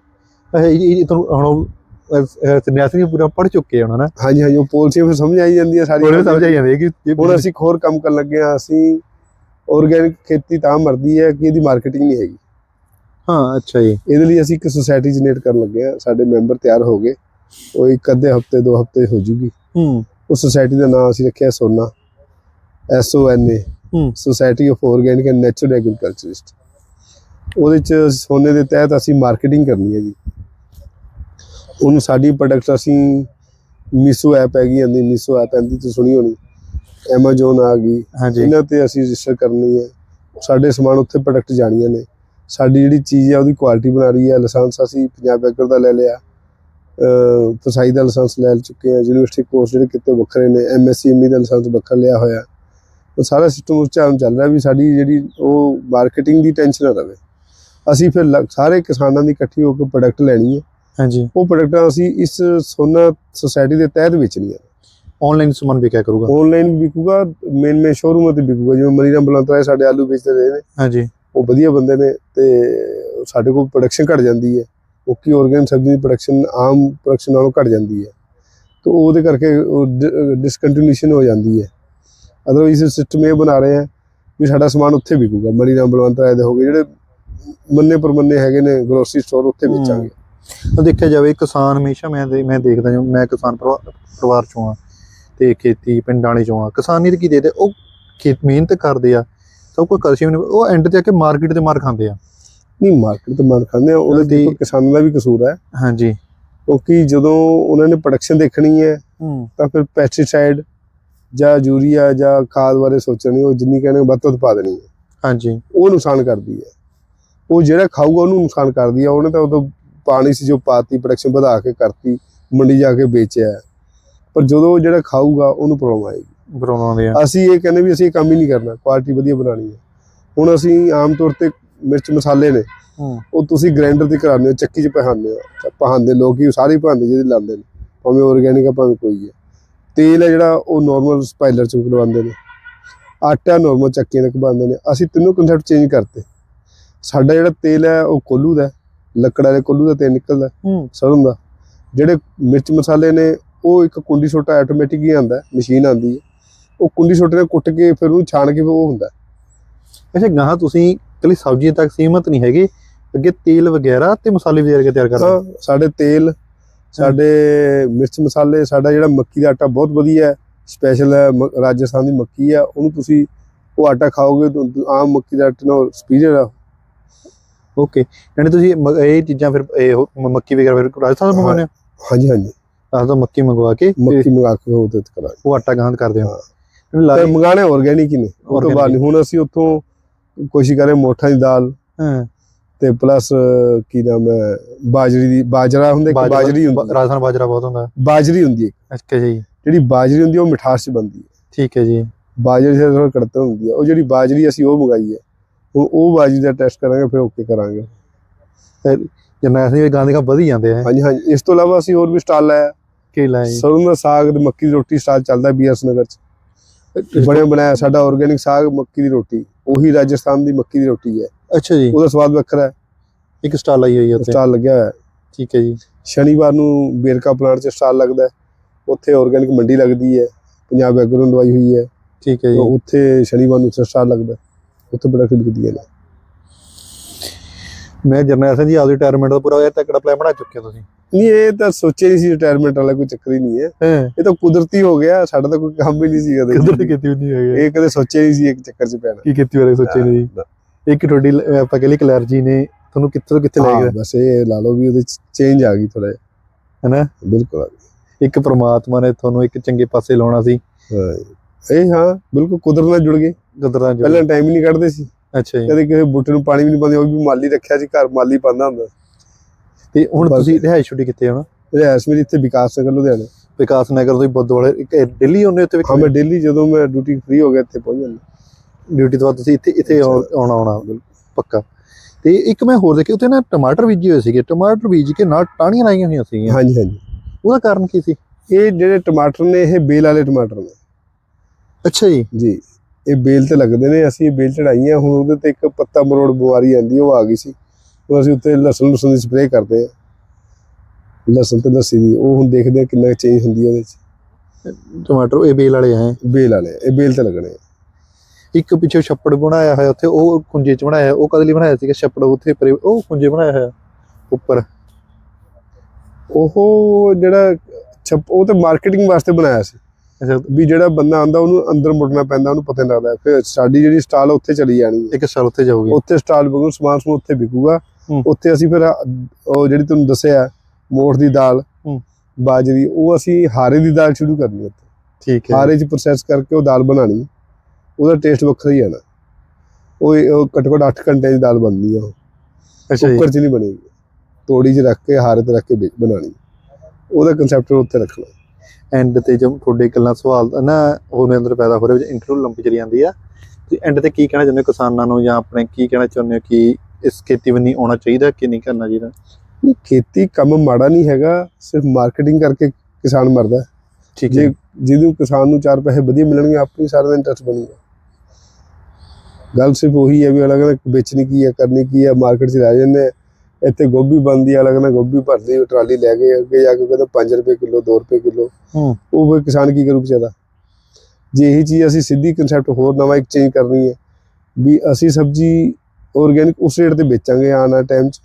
ਅੱਛਾ ਇਹ ਇਹ ਤੁਹਾਨੂੰ ਹੁਣ ਸੰਨਿਆਸੀ ਪੂਰਾ ਪੜ ਚੁੱਕੇ ਹੋ ਨਾ ਹਾਂਜੀ ਹਾਂਜੀ ਉਹ ਪਾਲਿਸੀਆਂ ਫਿਰ ਸਮਝ ਆਈ ਜਾਂਦੀਆਂ ਸਾਰੀਆਂ ਸਮਝ ਆਈ ਜਾਂਦੀ ਹੈ ਕਿ ਹੁਣ ਅਸੀਂ ਹੋਰ ਕੰਮ ਕਰਨ ਲੱਗੇ ਹਾਂ ਅਸੀਂ ਆਰਗੈਨਿਕ ਖੇਤੀ ਤਾਂ ਮਰਦੀ ਹੈ ਕਿ ਇਹਦੀ ਮਾਰਕੀਟਿੰਗ ਨਹੀਂ ਹੈਗੀ। ਹਾਂ ਅੱਛਾ ਜੀ। ਇਹਦੇ ਲਈ ਅਸੀਂ ਇੱਕ ਸੁਸਾਇਟੀ ਜਨਰੇਟ ਕਰਨ ਲੱਗੇ ਹਾਂ। ਸਾਡੇ ਮੈਂਬਰ ਤਿਆਰ ਹੋ ਗਏ। ਉਹ ਇੱਕ ਅੱਧੇ ਹਫ਼ਤੇ ਦੋ ਹਫ਼ਤੇ ਹੋ ਜੂਗੀ। ਹੂੰ। ਉਹ ਸੁਸਾਇਟੀ ਦਾ ਨਾਮ ਅਸੀਂ ਰੱਖਿਆ Sona. S O N A. Society of organic and natural agriculturist ਉਹਦੇ ਚ ਸੋਨੇ ਦੇ ਤਹਿਤ ਅਸੀਂ ਮਾਰਕੀਟਿੰਗ ਕਰਨੀ ਹੈ ਜੀ। ਉਹਨੂੰ ਸਾਡੀ ਪ੍ਰੋਡਕਟ ਅਸੀਂ ਮੀਸੋ ਐਪ ਹੈਗੀ ਆਂਦੀ ਮੀਸੋ ਐਪ ਆਂਦੀ ਤੁਸੀਂ ਸੁਣੀ ਹੋਣੀ। ਐਮਾਜ਼ੋਨ ਆ ਗਈ। ਇਹਨਾਂ ਤੇ ਅਸੀਂ ਰਜਿਸਟਰ ਕਰਨੀ ਹੈ। ਸਾਡੇ ਸਮਾਨ ਉੱਥੇ ਪ੍ਰੋਡਕਟ ਜਾਣੀਆਂ ਨੇ। ਸਾਡੀ ਜਿਹੜੀ ਚੀਜ਼ ਹੈ ਉਹਦੀ ਕੁਆਲਿਟੀ ਬਣਾ ਰਹੀ ਹੈ। ਲਾਇਸੈਂਸ ਅਸੀਂ ਪੰਜਾਬ ਐਗਰ ਦਾ ਲੈ ਲਿਆ। ਫਸਾਈ ਦਾ ਲਾਇਸੈਂਸ ਲੈ ਚੁੱਕੇ ਆ। ਯੂਨੀਵਰਸਿਟੀ ਕੋਰਸ ਜਿਹੜੇ ਕਿਤੇ ਵੱਖਰੇ ਨੇ ਐਮਐਸਸੀਐਮਈ ਦਾ ਲਾਇਸੈਂਸ ਵੱਖਰਾ ਲਿਆ ਹੋਇਆ। ਉਹ ਸਾਰਾ ਸਿਸਟਮ ਉਸ ਚਾਮ ਚੱਲ ਰਿਹਾ ਵੀ ਸਾਡੀ ਜਿਹੜੀ ਉਹ ਮਾਰਕੀਟਿੰਗ ਦੀ ਟੈਨਸ਼ਨ ਨਾ ਰਵੇ। ਅਸੀਂ ਫਿਰ ਸਾਰੇ ਕਿਸਾਨਾਂ ਦੀ ਇਕੱਠੀ ਹੋ ਕੇ ਪ੍ਰੋਡਕਟ ਲੈਣੀ ਹੈ। ਹਾਂਜੀ। ਉਹ ਪ੍ਰੋਡਕਟਾਂ ਅਸੀਂ ਇਸ ਸੋਨਾ ਸੁਸਾਇਟੀ ਦੇ ਤਹਿਤ ਵੇਚਣੀਆਂ। ਆਨਲਾਈਨ ਸਮਾਨ ਵਿਕਿਆ ਕਰੂਗਾ। ਆਨਲਾਈਨ ਵਿਕੂਗਾ ਮੇਨ ਮੇਨ ਸ਼ੋਰੂਮਾਂ ਤੇ ਵਿਕੂਗਾ। ਜਿਵੇਂ ਮਨੀਰਾਮ ਬਲੰਤਰਾ ਸਾਡੇ ਆਲੂ ਵੇਚਦੇ ਰਹੇ ਨੇ। ਹਾਂਜੀ। ਉਹ ਵਧੀਆ ਬੰਦੇ ਨੇ ਤੇ ਸਾਡੇ ਕੋਲ ਪ੍ਰੋਡਕਸ਼ਨ ਘਟ ਜਾਂਦੀ ਹੈ। ਓਕੀ ਆਰਗੈਨਿਕ ਸਬਜ਼ੀ ਦੀ ਪ੍ਰੋਡਕਸ਼ਨ ਆਮ ਪ੍ਰੋਡਕਸ਼ਨ ਨਾਲੋਂ ਘਟ ਜਾਂਦੀ ਹੈ। ਤਾਂ ਉਹਦੇ ਕਰਕੇ ਡਿਸਕੰਟੀਨਿਊਸ਼ਨ ਹੋ ਜਾਂਦੀ ਹੈ। ਅਦਰਵਾਈਜ਼ ਸਿਸਟਮ ਇਹ ਬਣਾ ਰਹੇ ਆ ਵੀ ਸਾਡਾ ਸਮਾਨ ਉੱਥੇ ਵਿਕੂਗਾ। ਮਨੀਰਾਮ ਬਲਵੰਤ ਰਾਏ ਦੇ ਹੋ ਗਏ ਜਿਹੜੇ ਮੰਨੇ ਪਰਮੰਨੇ ਹੈਗੇ ਨੇ ਗਰੋਸਰੀ ਸਟੋਰ ਉੱਥੇ। ਵੇਚਾਂਗੇ। ਤਾਂ ਦੇਖਿਆ ਜਾਵੇ ਕਿਸਾਨ ਹਮੇਸ਼ਾ ਮੈਂ ਦੇ- ਮੈਂ ਦੇਖਦਾ ਹਾਂ ਮੈਂ ਕਿਸਾਨ ਪਰਿਵਾ- ਪਰਿਵਾਰ ਚੋਂ ਆ ਤੇ ਖੇਤੀ ਪਿੰਡਾਂ ਵਾਲੇ ਚੋਂ ਆ। ਕਿਸਾਨੀ ਤੇ ਕੀ ਦੇਦੇ ਉਹ ਖੇਤ ਮਿਹਨਤ ਕਰਦੇ ਆ ਸਭ ਕੁਝ ਕਰਦੇ ਨੇ ਉਹ ਐਂਡ ਤੇ ਆ ਕੇ ਮਾਰਕੀਟ ਤੇ ਮਾਰ ਖਾਂਦੇ ਆ। ਨਹੀਂ ਮਾਰਕੀਟ ਤੇ ਮਾਰ ਖਾਂਦੇ ਆ ਉਹਦੇ ਦੇਖੋ ਕਿਸਾਨਾਂ ਦਾ ਵੀ ਕਸੂਰ ਹੈ। ਹਾਂਜੀ। ਕਿਉਂਕਿ ਜਦੋਂ ਉਹਨਾਂ ਨੇ ਪ੍ਰੋਡਕਸ਼ਨ ਦੇਖਣੀ ਹੂੰ ਤਾਂ ਫਿਰ ਪੈਸਟੀਸਾਈਡ ਜਾਂ ਯੂਰੀਆ ਜਾਂ ਖਾਦ ਬਾਰੇ ਸੋਚਣੀ ਉਹ ਜਿੰਨੀ ਕਹਿੰਦੇ ਵੱਧ ਤੋਂ ਪਾ ਦੇਣੀ ਹੈ। ਹਾਂਜੀ। ਉਹ ਨੁਕਸਾਨ ਕਰਦੀ ਹੈ। ਉਹ ਜਿਹੜਾ ਖਾਊਗਾ ਉਹਨੂੰ ਨੁਕਸਾਨ ਕਰਦੀ ਹੈ। ਉਹਨੇ ਤਾਂ ਉਦੋਂ ਪਾਣੀ ਸੀ ਜੋ ਪਾਤੀ ਪ੍ਰੋਡਕਸ਼ਨ ਵਧਾ ਕੇ ਕਰਤੀ ਮੰਡੀ ਜਾ ਕੇ ਵੇਚਿਆ ਪਰ ਜਦੋਂ ਉਹ ਜਿਹੜਾ ਖਾਊਗਾ ਉਹਨੂੰ ਪ੍ਰੋਬਲਮ ਆਏਗੀ। ਬਣਾਉਂਦੇ ਆ ਅਸੀਂ ਇਹ ਕਹਿੰਦੇ ਵੀ ਅਸੀਂ ਇਹ ਕੰਮ ਹੀ ਨਹੀਂ ਕਰਨਾ ਕੁਆਲਿਟੀ ਵਧੀਆ ਬਣਾਉਣੀ ਹੈ। ਹੁਣ ਅਸੀਂ ਆਮ ਤੌਰ ਤੇ ਮਿਰਚ ਮਸਾਲੇ ਨੇ ਉਹ ਤੁਸੀਂ ਗ੍ਰਾਈਂਡਰ ਤੇ ਕਰਾਉਂਦੇ ਹੋ ਚੱਕੀ 'ਚ ਪਹਾਉਂਦੇ ਹੋ। ਪਹਾਉਂਦੇ ਲੋਕ ਹੀ ਸਾਰੇ ਪਹਾਉਂਦੇ ਜਿਹਦੇ ਲਾਉਂਦੇ ਨੇ। ਭਾਵੇਂ ਆਰਗੈਨਿਕ ਆ ਭਾਵੇਂ ਕੋਈ ਹੈ ਤੇਲ ਹੈ ਜਿਹੜਾ ਉਹ ਨਾਰਮਲ ਸਪਾਈਲਰ ਚ ਲਵਾਉਂਦੇ ਨੇ। ਆਟਾ ਨਾਰਮਲ ਚੱਕੀਆਂ ਤੇ ਘਬਾਉਂਦੇ ਨੇ। ਅਸੀਂ ਤਿੰਨੋਂ ਕਨਸੈਪਟ ਚੇਂਜ ਕਰਤੇ। ਸਾਡਾ ਜਿਹੜਾ ਤੇਲ ਹੈ ਉਹ ਕੋਲੂ ਦਾ ਲੱਕੜ ਵਾਲੇ ਕੋਲੂ ਦਾ ਤੇਲ ਨਿਕਲਦਾ ਸਰੋਂ ਦਾ। ਜਿਹੜੇ ਮਿਰਚ ਮਸਾਲੇ ਨੇ ਉਹ ਇੱਕ ਕੁੰਡੀ ਛੋਟਾ ਆਟੋਮੈਟਿਕ ਹੀ ਆਉਂਦਾ ਮਸ਼ੀਨ ਆਉਂਦੀ ਹੈ। ਉਹ ਕੁੰਡੀ ਛੋਟੇ ਨਾਲ ਕੁੱਟ ਕੇ ਫਿਰ ਉਹਨੂੰ ਛਾਣ ਕੇ ਉਹ ਹੁੰਦਾ। ਅੱਛਾ ਗਾਹਾਂ ਤੁਸੀਂ ਕੱਲੀ ਸਬਜ਼ੀ ਤੱਕ ਸੀਮਤ ਨਹੀਂ ਹੈਗੇ। ਅੱਗੇ ਤੇਲ ਵਗੈਰਾ ਤੇ ਮਸਾਲੇ ਵਗੈਰਾ ਤਿਆਰ ਕਰਦੇ ਹਾਂ ਸਾਡੇ ਤੇਲ ਸਾਡੇ ਮਿਰਚ ਮਸਾਲੇ ਸਾਡਾ ਜਿਹੜਾ ਮੱਕੀ ਦਾ ਆਟਾ ਬਹੁਤ ਵਧੀਆ ਹੈ ਸਪੈਸ਼ਲ ਹੈ ਰਾਜਸਥਾਨ ਦੀ ਮੱਕੀ ਹੈ ਉਹਨੂੰ ਤੁਸੀਂ ਉਹ ਆਟਾ ਖਾਓਗੇ ਤਾਂ ਆਮ ਮੱਕੀ ਦਾ ਆਟੇ ਨਾਲ ਸੁਪੀਰੀਅਰ ਆ। ਓਕੇ ਯਾਨੀ ਤੁਸੀਂ ਇਹ ਚੀਜ਼ਾਂ ਫਿਰ ਇਹ ਮੱਕੀ ਵਗੈਰਾ ਫਿਰ ਰਾਜਸਥਾਨ ਤੋਂ ਮੰਗਵਾਉਂਦੇ ਹੋ? ਹਾਂਜੀ ਹਾਂਜੀ। ਆਹ ਤਾਂ ਮੱਕੀ ਮੰਗਵਾ ਕੇ ਮੱਕੀ ਮੰਗਾ ਕੇ ਉਹ ਤੇ ਕਰਾਂਗੇ। ਉਹ ਆਟਾ ਗਾਂਧ ਕਰਦੇ ਹੋ। ਤੇ ਮੰਗਾਣੇ ਆਰਗੈਨਿਕ ਹੀ ਨੇ। ਉਹ ਤੋਂ ਬਾਅਦ ਹੁਣ ਅਸੀਂ ਉੱਥੋਂ ਕੋਸ਼ਿਸ਼ ਕਰੇ ਮੋਠਾਂ ਦੀ ਦਾਲ। ਹਾਂ। ਤੇ ਪਲੱਸ ਕੀ ਨਾਮ ਹੈ ਬਾਜਰੀ ਦੀ ਬਾਜਰਾ ਹੁੰਦਾ ਇੱਕ ਬਾਜਰੀ ਹੁੰਦੀ। ਰਾਜਸਥਾਨ ਬਾਜਰਾ ਬਹੁਤ ਹੁੰਦਾ। ਬਾਜਰੀ ਹੁੰਦੀ ਹੈ। ਅੱਛਾ ਜੀ। ਜਿਹੜੀ ਬਾਜਰੀ ਹੁੰਦੀ ਉਹ ਮਿਠਾਸ ਚ ਬਣਦੀ ਹੈ। ਠੀਕ ਹੈ ਜੀ। ਬਾਜਰੀ ਸੇ ਥੋੜਾ ਕੜਤਾ ਹੁੰਦੀ ਹੈ। ਉਹ ਜਿਹੜੀ ਬਾਜਰੀ ਅਸੀਂ ਉਹ ਮੰਗਾਈ ਹੈ। ਹੁਣ ਉਹ ਬਾਜਰੀ ਦਾ ਟੈਸਟ ਕਰਾਂਗੇ ਫਿਰ ਓਕੇ ਕਰਾਂਗੇ। ਜਨਾ ਅਸੀਂ ਗਾਂਧੀ ਕਾ ਵਧੀ ਜਾਂਦੇ ਆ। ਹਾਂਜੀ ਹਾਂਜੀ। ਇਸ ਤੋਂ ਇਲਾਵਾ ਅਸੀਂ ਹੋਰ ਵੀ ਸਟਾਲ ਲਾਇਆ। ਕੀ ਲਾਈ ਸਰੋਂ ਦਾ ਸਾਗ ਤੇ ਮੱਕੀ ਦੀ ਰੋਟੀ ਸਟਾਲ ਚੱਲਦਾ ਬੀਐਸ ਨਗਰ ਚ। ਬਣਿਆ ਬਣਾਇਆ ਸਾਡਾ ਆਰਗੈਨਿਕ ਸਾਗ ਮੱਕੀ ਦੀ ਰੋਟੀ। ਉਹੀ ਰਾਜਸਥਾਨ ਦੀ ਮੱਕੀ ਦੀ ਰੋਟੀ ਹੈ। ਅੱਛਾ ਜੀ। ਉਹਦਾ ਸਵਾਦ ਵੱਖਰਾ ਹੈ। ਇੱਕ ਸਟਾਲ ਲਾਈ ਹੋਈ ਹੈ ਉੱਥੇ। ਸਟਾਲ ਲੱਗਿਆ ਹੋਇਆ ਹੈ। ਠੀਕ ਹੈ ਜੀ। ਸ਼ਨੀਵਾਰ ਨੂੰ ਬੇਰਕਾ ਪਲਾਂਟ 'ਚ ਸਟਾਲ ਲੱਗਦਾ ਹੈ। ਉੱਥੇ ਆਰਗੈਨਿਕ ਮੰਡੀ ਲੱਗਦੀ ਹੈ। ਪੰਜਾਬ ਐਗਰੋ ਲਵਾਈ ਹੋਈ ਹੈ। ਠੀਕ ਹੈ ਜੀ। ਉੱਥੇ ਸ਼ਨੀਵਾਰ ਨੂੰ ਸਟਾਲ ਲੱਗਦਾ ਹੈ। ਉੱਥੇ ਬੜਾ ਵਿਕਦੀਆਂ ਨੇ ਮੈਂ ਜਰਨੈਲ ਸਿੰਘ ਜੀ ਆਪਦੀ ਰਿਟਾਇਰਮੈਂਟ ਦਾ ਪੂਰਾ ਇਹ ਤਕੜਾ ਪਲਾਨ ਬਣਾ ਚੁੱਕੇ ਹੋ ਤੁਸੀਂ? ਨਹੀਂ ਇਹ ਤਾਂ ਸੋਚਿਆ ਨਹੀਂ ਸੀ ਰਿਟਾਇਰਮੈਂਟ ਵਾਲਾ ਕੋਈ ਚੱਕਰ ਹੀ ਨਹੀਂ ਹੈ। ਹਾਂ। ਇਹ ਤਾਂ ਕੁਦਰਤੀ ਹੋ ਗਿਆ ਸਾਡਾ ਤਾਂ ਕੋਈ ਕੰਮ ਹੀ ਨਹੀਂ ਸੀ ਕਦੇ ਕਿਧਰ ਕੀਤੀ ਨਹੀਂ ਹੈਗੇ। ਇਹ ਕਦੇ ਸੋਚਿਆ ਨਹੀਂ ਸੀ ਇੱਕ ਚੱਕਰ 'ਚ ਪੈਣਾ। ਕੀ ਕੀਤੀ ਬਾਰੇ ਸੋਚੇ ਨੇ ਜੀ ਨਾ, ਇੱਕ ਤੁਹਾਡੀ ਆਪਾਂ ਕਹਿੰਦੇ ਕਲਰਜੀ ਨੇ ਤੁਹਾਨੂੰ ਕਿੱਥੇ ਤੋਂ ਕਿੱਥੇ ਲੈ ਹਾਂ, ਗਿਆ ਬਸ ਇਹ ਲਾ ਲਓ ਵੀ ਉਹਦੇ ਚ ਚੇਂਜ ਆ ਗਈ ਥੋੜਾ ਹੈਨਾ? ਬਿਲਕੁਲ। ਇੱਕ ਪ੍ਰਮਾਤਮਾ ਨੇ ਤੁਹਾਨੂੰ ਇੱਕ ਚੰਗੇ ਪਾਸੇ ਲਾਉਣਾ ਸੀ। ਹਾਂ। ਇਹ ਹਾਂ ਬਿਲਕੁਲ ਕੁਦਰਤ ਨਾਲ ਜੁੜ ਗਏ। ਗਦਰਾਂ ਜੋ ਪਹਿਲਾਂ ਟਾਈਮ ਹੀ ਨਹੀਂ ਕੱਢਦੇ ਸੀ। ਅੱਛਾ ਜੀ। ਕਦੇ ਕਿਸੇ ਬੂਟੇ ਨੂੰ ਪਾਣੀ ਵੀ ਨਹੀਂ ਪਾਉਂਦੇ ਉਹ ਵੀ ਮਾਲੀ ਰੱਖਿਆ ਸੀ ਘਰ ਮਾਲੀ ਪਾਉਂਦਾ ਹੁੰਦਾ। ਤੇ ਹੁਣ। ਤੁਸੀਂ ਰਿਹਾਇਸ਼ ਛੁੱਟੀ ਕਿੱਥੇ ਹੋ ਰਿਹਾਇਸ਼ ਮੇਰੀ ਇੱਥੇ ਵਿਕਾਸ ਨਗਰ ਲੁਧਿਆਣੇ। ਵਿਕਾਸ ਨਗਰ ਤੋਂ ਬੁੱਧਵਾਲੇ ਇੱਕ ਦਿੱਲੀ ਆਉਂਦੇ ਉੱਤੇ ਹਾਂ ਮੈਂ ਡੇਲੀ ਜਦੋਂ ਮੈਂ ਡਿਊਟੀ ਫ੍ਰੀ ਹੋ ਗਿਆ ਇੱਥੇ ਪਹੁੰਚ ਜਾਂਦਾ। ਡਿਊਟੀ ਤੋਂ ਬਾਅਦ ਤੁਸੀਂ ਇੱਥੇ ਇੱਥੇ। ਆਉਣ- ਆਉਣਾ ਪੱਕਾ। ਤੇ ਇੱਕ ਮੈਂ ਹੋਰ ਦੇਖਿਆ ਉੱਥੇ ਨਾ ਟਮਾਟਰ ਬੀਜੇ ਹੋਏ ਸੀਗੇ। ਟਮਾਟਰ ਬੀਜ ਕੇ ਨਾਲ ਟਾਹਣੀਆਂ ਲਾਈਆਂ ਹੋਈਆਂ ਸੀਗੀਆਂ। ਹਾਂਜੀ ਹਾਂਜੀ। ਉਹਦਾ ਕਾਰਨ ਕੀ ਸੀ? ਇਹ ਜਿਹੜੇ ਟਮਾਟਰ ਨੇ ਇਹ ਬੇਲ ਵਾਲੇ ਟਮਾਟਰ ਨੇ। ਅੱਛਾ ਜੀ। ਜੀ। ਇਹ ਬੇਲ ਤੇ ਲੱਗਦੇ ਨੇ। ਅਸੀਂ ਇਹ ਬੇਲ ਚੜਾਈਆਂ ਹੁਣ ਉਹਦੇ ਤੇ ਇੱਕ ਪੱਤਾ ਮਰੋੜ ਬਿਮਾਰੀ ਆਂਦੀ ਉਹ ਆ ਗਈ ਸੀ। ਉਹ ਅਸੀਂ ਉੱਤੇ ਲਸਣ ਲਸਣ ਦੀ ਸਪਰੇਅ ਕਰਦੇ ਆ ਲਸਣ ਤੇ ਲੱਸੀ ਦੀ। ਉਹ ਹੁਣ ਦੇਖਦੇ ਆ ਕਿੰਨਾ ਚੇਂਜ ਹੁੰਦੀ ਉਹਦੇ ਚ। ਟਮਾਟਰ ਇਹ ਬੇਲ ਵਾਲੇ ਆ ਬੇਲ ਵਾਲੇ ਇਹ ਬੇਲ ਤੇ ਲੱਗਣੇ ਆ। ਇੱਕ ਪਿੱਛੇ ਛੱਪੜ ਬਣਾਇਆ ਹੋਇਆ ਉੱਥੇ ਉਹ ਕੁੰਜੇ ਚ ਬਣਾਇਆ ਉਹ ਕਦੇ ਲਈ ਬਣਾਇਆ ਸੀਗਾ? ਛੱਪੜ ਉੱਥੇ ਪਰੇ ਉਹ ਕੁੰਜੇ ਬਣਾਇਆ ਹੋਇਆ ਉੱਪਰ। ਉਹ ਜਿਹੜਾ ਛੱਪ ਉਹ ਤੇ ਮਾਰਕੀਟਿੰਗ ਵਾਸਤੇ ਬਣਾਇਆ ਸੀ। ਵੀ ਜਿਹੜਾ ਬੰਦਾ ਆਂਦਾ ਉਹਨੂੰ ਅੰਦਰ ਮੁੜਨਾ ਪੈਂਦਾ ਉਹਨੂੰ ਪਤਾ ਨਹੀਂ ਲੱਗਦਾ। ਫਿਰ ਸਾਡੀ ਜਿਹੜੀ ਸਟਾਲ ਉੱਥੇ ਚਲੀ ਜਾਣੀ ਇੱਕ ਸਾਲ ਉੱਥੇ ਜਾਊਗੀ। ਉੱਥੇ ਸਟਾਲ ਵਿਕੂ ਸਮਾਨ ਸਮੂਨ ਉੱਥੇ ਵਿਕੂਗਾ। ਉੱਥੇ ਅਸੀਂ ਫਿਰ ਉਹ ਜਿਹੜੀ ਤੁਹਾਨੂੰ ਦੱਸਿਆ ਮੋਠ ਦੀ ਦਾਲ। ਬਾਜਰੀ ਉਹ ਅਸੀਂ ਹਾਰੇ ਦੀ ਦਾਲ ਸ਼ੁਰੂ ਕਰਨੀ ਉੱਥੇ। ਠੀਕ ਹੈ। ਹਾਰੇ 'ਚ ਪ੍ਰੋਸੈਸ ਕਰਕੇ ਉਹ ਦਾਲ ਬਣਾਣੀ ਉਹਦਾ ਟੇਸਟ ਵੱਖਰਾ ਹੀ ਆਣਾ ਉਹ ਉਹ ਘੱਟੋ ਘੱਟ 8 ਘੰਟੇ ਦੀ ਦਾਲ ਬਣਦੀ ਆ ਉਹ। ਅੱਛਾ ਜੀ। ਕੁੱਕਰ 'ਚ ਨਹੀਂ ਬਣੇਗੀ ਤੋੜੀ 'ਚ ਰੱਖ ਕੇ ਹਾਰੇ ਤੇ ਰੱਖ ਕੇ ਬਣਾਣੀ। ਉਹਦਾ ਕਨਸੈਪਟ ਉੱਥੇ ਰੱਖਣਾ। ਐਂਡ ਤੇ ਜਦ ਤੁਹਾਡੇ ਗੱਲਾਂ ਸਵਾਲ ਨਾ ਹੋਰ ਮੇਰੇ ਅੰਦਰ ਪੈਦਾ ਹੋ ਰਿਹਾ ਵਿੱਚ ਇੰਟਰਵਿਊ ਲੰਬੀ ਚਲੀ ਜਾਂਦੀ ਆ। ਤੇ ਐਂਡ ਤੇ ਕੀ ਕਹਿਣਾ ਚਾਹੁੰਦੇ ਹੋ ਕਿਸਾਨਾਂ ਨੂੰ ਜਾਂ ਆਪਣੇ ਕੀ ਕਹਿਣਾ ਚਾਹੁੰਦੇ ਹੋ ਕਿ ਇਸ ਖੇਤੀ ਬੰਨੀ ਆਉਣਾ ਚਾਹੀਦਾ ਕਿ ਨਹੀਂ ਕਰਨਾ ਚਾਹੀਦਾ? ਨਹੀਂ ਖੇਤੀ ਕੰਮ ਮਾੜਾ ਨਹੀਂ ਹੈਗਾ ਸਿਰਫ ਮਾਰਕੀਟਿੰਗ ਕਰਕੇ ਕਿਸਾਨ ਮਰਦਾ। ਹੈ। ਠੀਕ ਜੇ ਜਿਹਨੂੰ ਕਿਸਾਨ ਨੂੰ ਚਾਰ ਪੈਸੇ ਵਧੀਆ ਮਿਲਣਗੇ ਆਪਣੀ ਸਾਰਾ ਦਿਨ ਇੰਟਰਸਟ ਬਣੂਗਾ। ਗੱਲ ਸਿਰਫ ਉਹੀ ਹੈ ਵੀ ਅਲੱਗ ਅਲੱਗ ਵੇਚਣੀ ਕੀ ਹੈ ਕਰਨੀ ਕੀ ਹੈ ਮਾਰਕੀਟ 'ਚ ਲੈ ਜਾਂਦੇ। ਇੱਥੇ ਗੋਭੀ ਬਣਦੀ ਹੈ ਅਲੱਗ ਅਲੱਗ ਗੋਭੀ ਭਰਦੀ ਟਰਾਲੀ ਲੈ ਕੇ ਅੱਗੇ ਜਾ ਕੇ ਕਹਿੰਦਾ 5 ਰੁਪਏ ਕਿਲੋ 2 ਰੁਪਏ ਕਿਲੋ। ਉਹ ਫਿਰ ਕਿਸਾਨ ਕੀ ਕਰੂ ਵਿਚਾਰਾ? ਜੇ ਇਹੀ ਚੀਜ਼ ਅਸੀਂ ਸਿੱਧੀ ਕਨਸੈਪਟ ਹੋਰ ਨਵਾਂ ਇੱਕ ਚੇਂਜ ਕਰਨੀ ਹੈ ਵੀ ਅਸੀਂ ਸਬਜ਼ੀ ਆਰਗੈਨਿਕ ਉਸ ਰੇਟ ਤੇ ਵੇਚਾਂਗੇ ਆਉਣ ਵਾਲੇ ਟਾਈਮ 'ਚ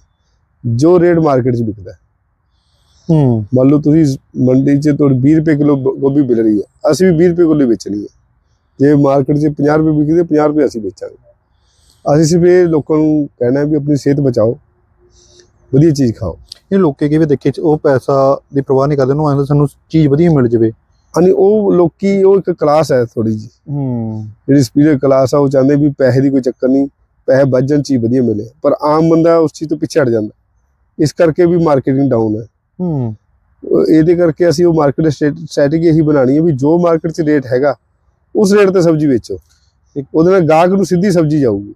ਜੋ ਰੇਟ ਮਾਰਕੀਟ 'ਚ ਵਿਕਦਾ ਹੈ। ਹੂੰ। ਮੰਨ ਲਓ ਤੁਸੀਂ ਮੰਡੀ 'ਚ ਤੁਹਾਡੀ 20 ਰੁਪਏ ਕਿਲੋ ਗੋਭੀ ਮਿਲ ਰਹੀ ਹੈ ਅਸੀਂ ਵੀ 20 ਰੁਪਏ ਕਿਲੋ ਵੇਚਣੀ ਹੈ। ਜੇ ਮਾਰਕੀਟ 'ਚ 50 ਰੁਪਏ ਵਿਕਦੀ ਹੈ 50 ਰੁਪਏ ਅਸੀਂ ਵੇਚਾਂਗੇ। ਅਸੀਂ ਸਿਰਫ ਇਹ ਲੋਕਾਂ ਨੂੰ ਕਹਿਣਾ ਵੀ ਆਪਣੀ ਸਿਹਤ ਬਚਾਓ ਵਧੀਆ ਚੀਜ਼ ਖਾਓ। ਇਹ ਲੋਕੇ ਕਿਵੇਂ ਦੇਖੇ? ਉਹ ਪੈਸਾ ਦੀ ਪਰਵਾਹ ਨਹੀਂ ਕਰਦੇ ਉਹਨੂੰ ਐਂ ਸਾਨੂੰ ਚੀਜ਼ ਵਧੀਆ ਮਿਲ ਜਾਵੇ। ਹਾਂਜੀ ਉਹ ਲੋਕੀ ਉਹ ਇੱਕ ਕਲਾਸ ਹੈ ਥੋੜੀ ਜੀ ਹੂੰ। ਜਿਹੜੀ ਸਪੀਰੀਅਰ ਕਲਾਸ ਆ ਉਹ ਚਾਹੁੰਦੇ ਵੀ ਪੈਸੇ ਦੀ ਕੋਈ ਚੱਕਰ ਨਹੀਂ ਪੈਸੇ ਵੱਜਣ ਚੀਜ਼ ਵਧੀਆ ਮਿਲੇ। ਪਰ ਆਮ ਬੰਦਾ ਉਸ ਚੀਜ਼ ਤੋਂ ਪਿੱਛੇ ਹਟ ਜਾਂਦਾ। ਇਸ ਕਰਕੇ ਵੀ ਮਾਰਕੀਟਿੰਗ ਡਾਊਨ ਹੈ। ਹੂੰ। ਇਹਦੇ ਕਰਕੇ ਅਸੀਂ ਉਹ ਮਾਰਕੀਟ ਸਟ੍ਰੈਟਜੀ ਇਹੀ ਬਣਾਣੀ ਹੈ ਵੀ ਜੋ ਮਾਰਕੀਟ 'ਚ ਰੇਟ ਹੈਗਾ ਉਸ ਰੇਟ ਤੇ ਸਬਜ਼ੀ ਵੇਚੋ। ਇੱਕ- ਉਹਦੇ ਨਾਲ ਗਾਹਕ ਨੂੰ ਸਿੱਧੀ ਸਬਜ਼ੀ ਜਾਊਗੀ।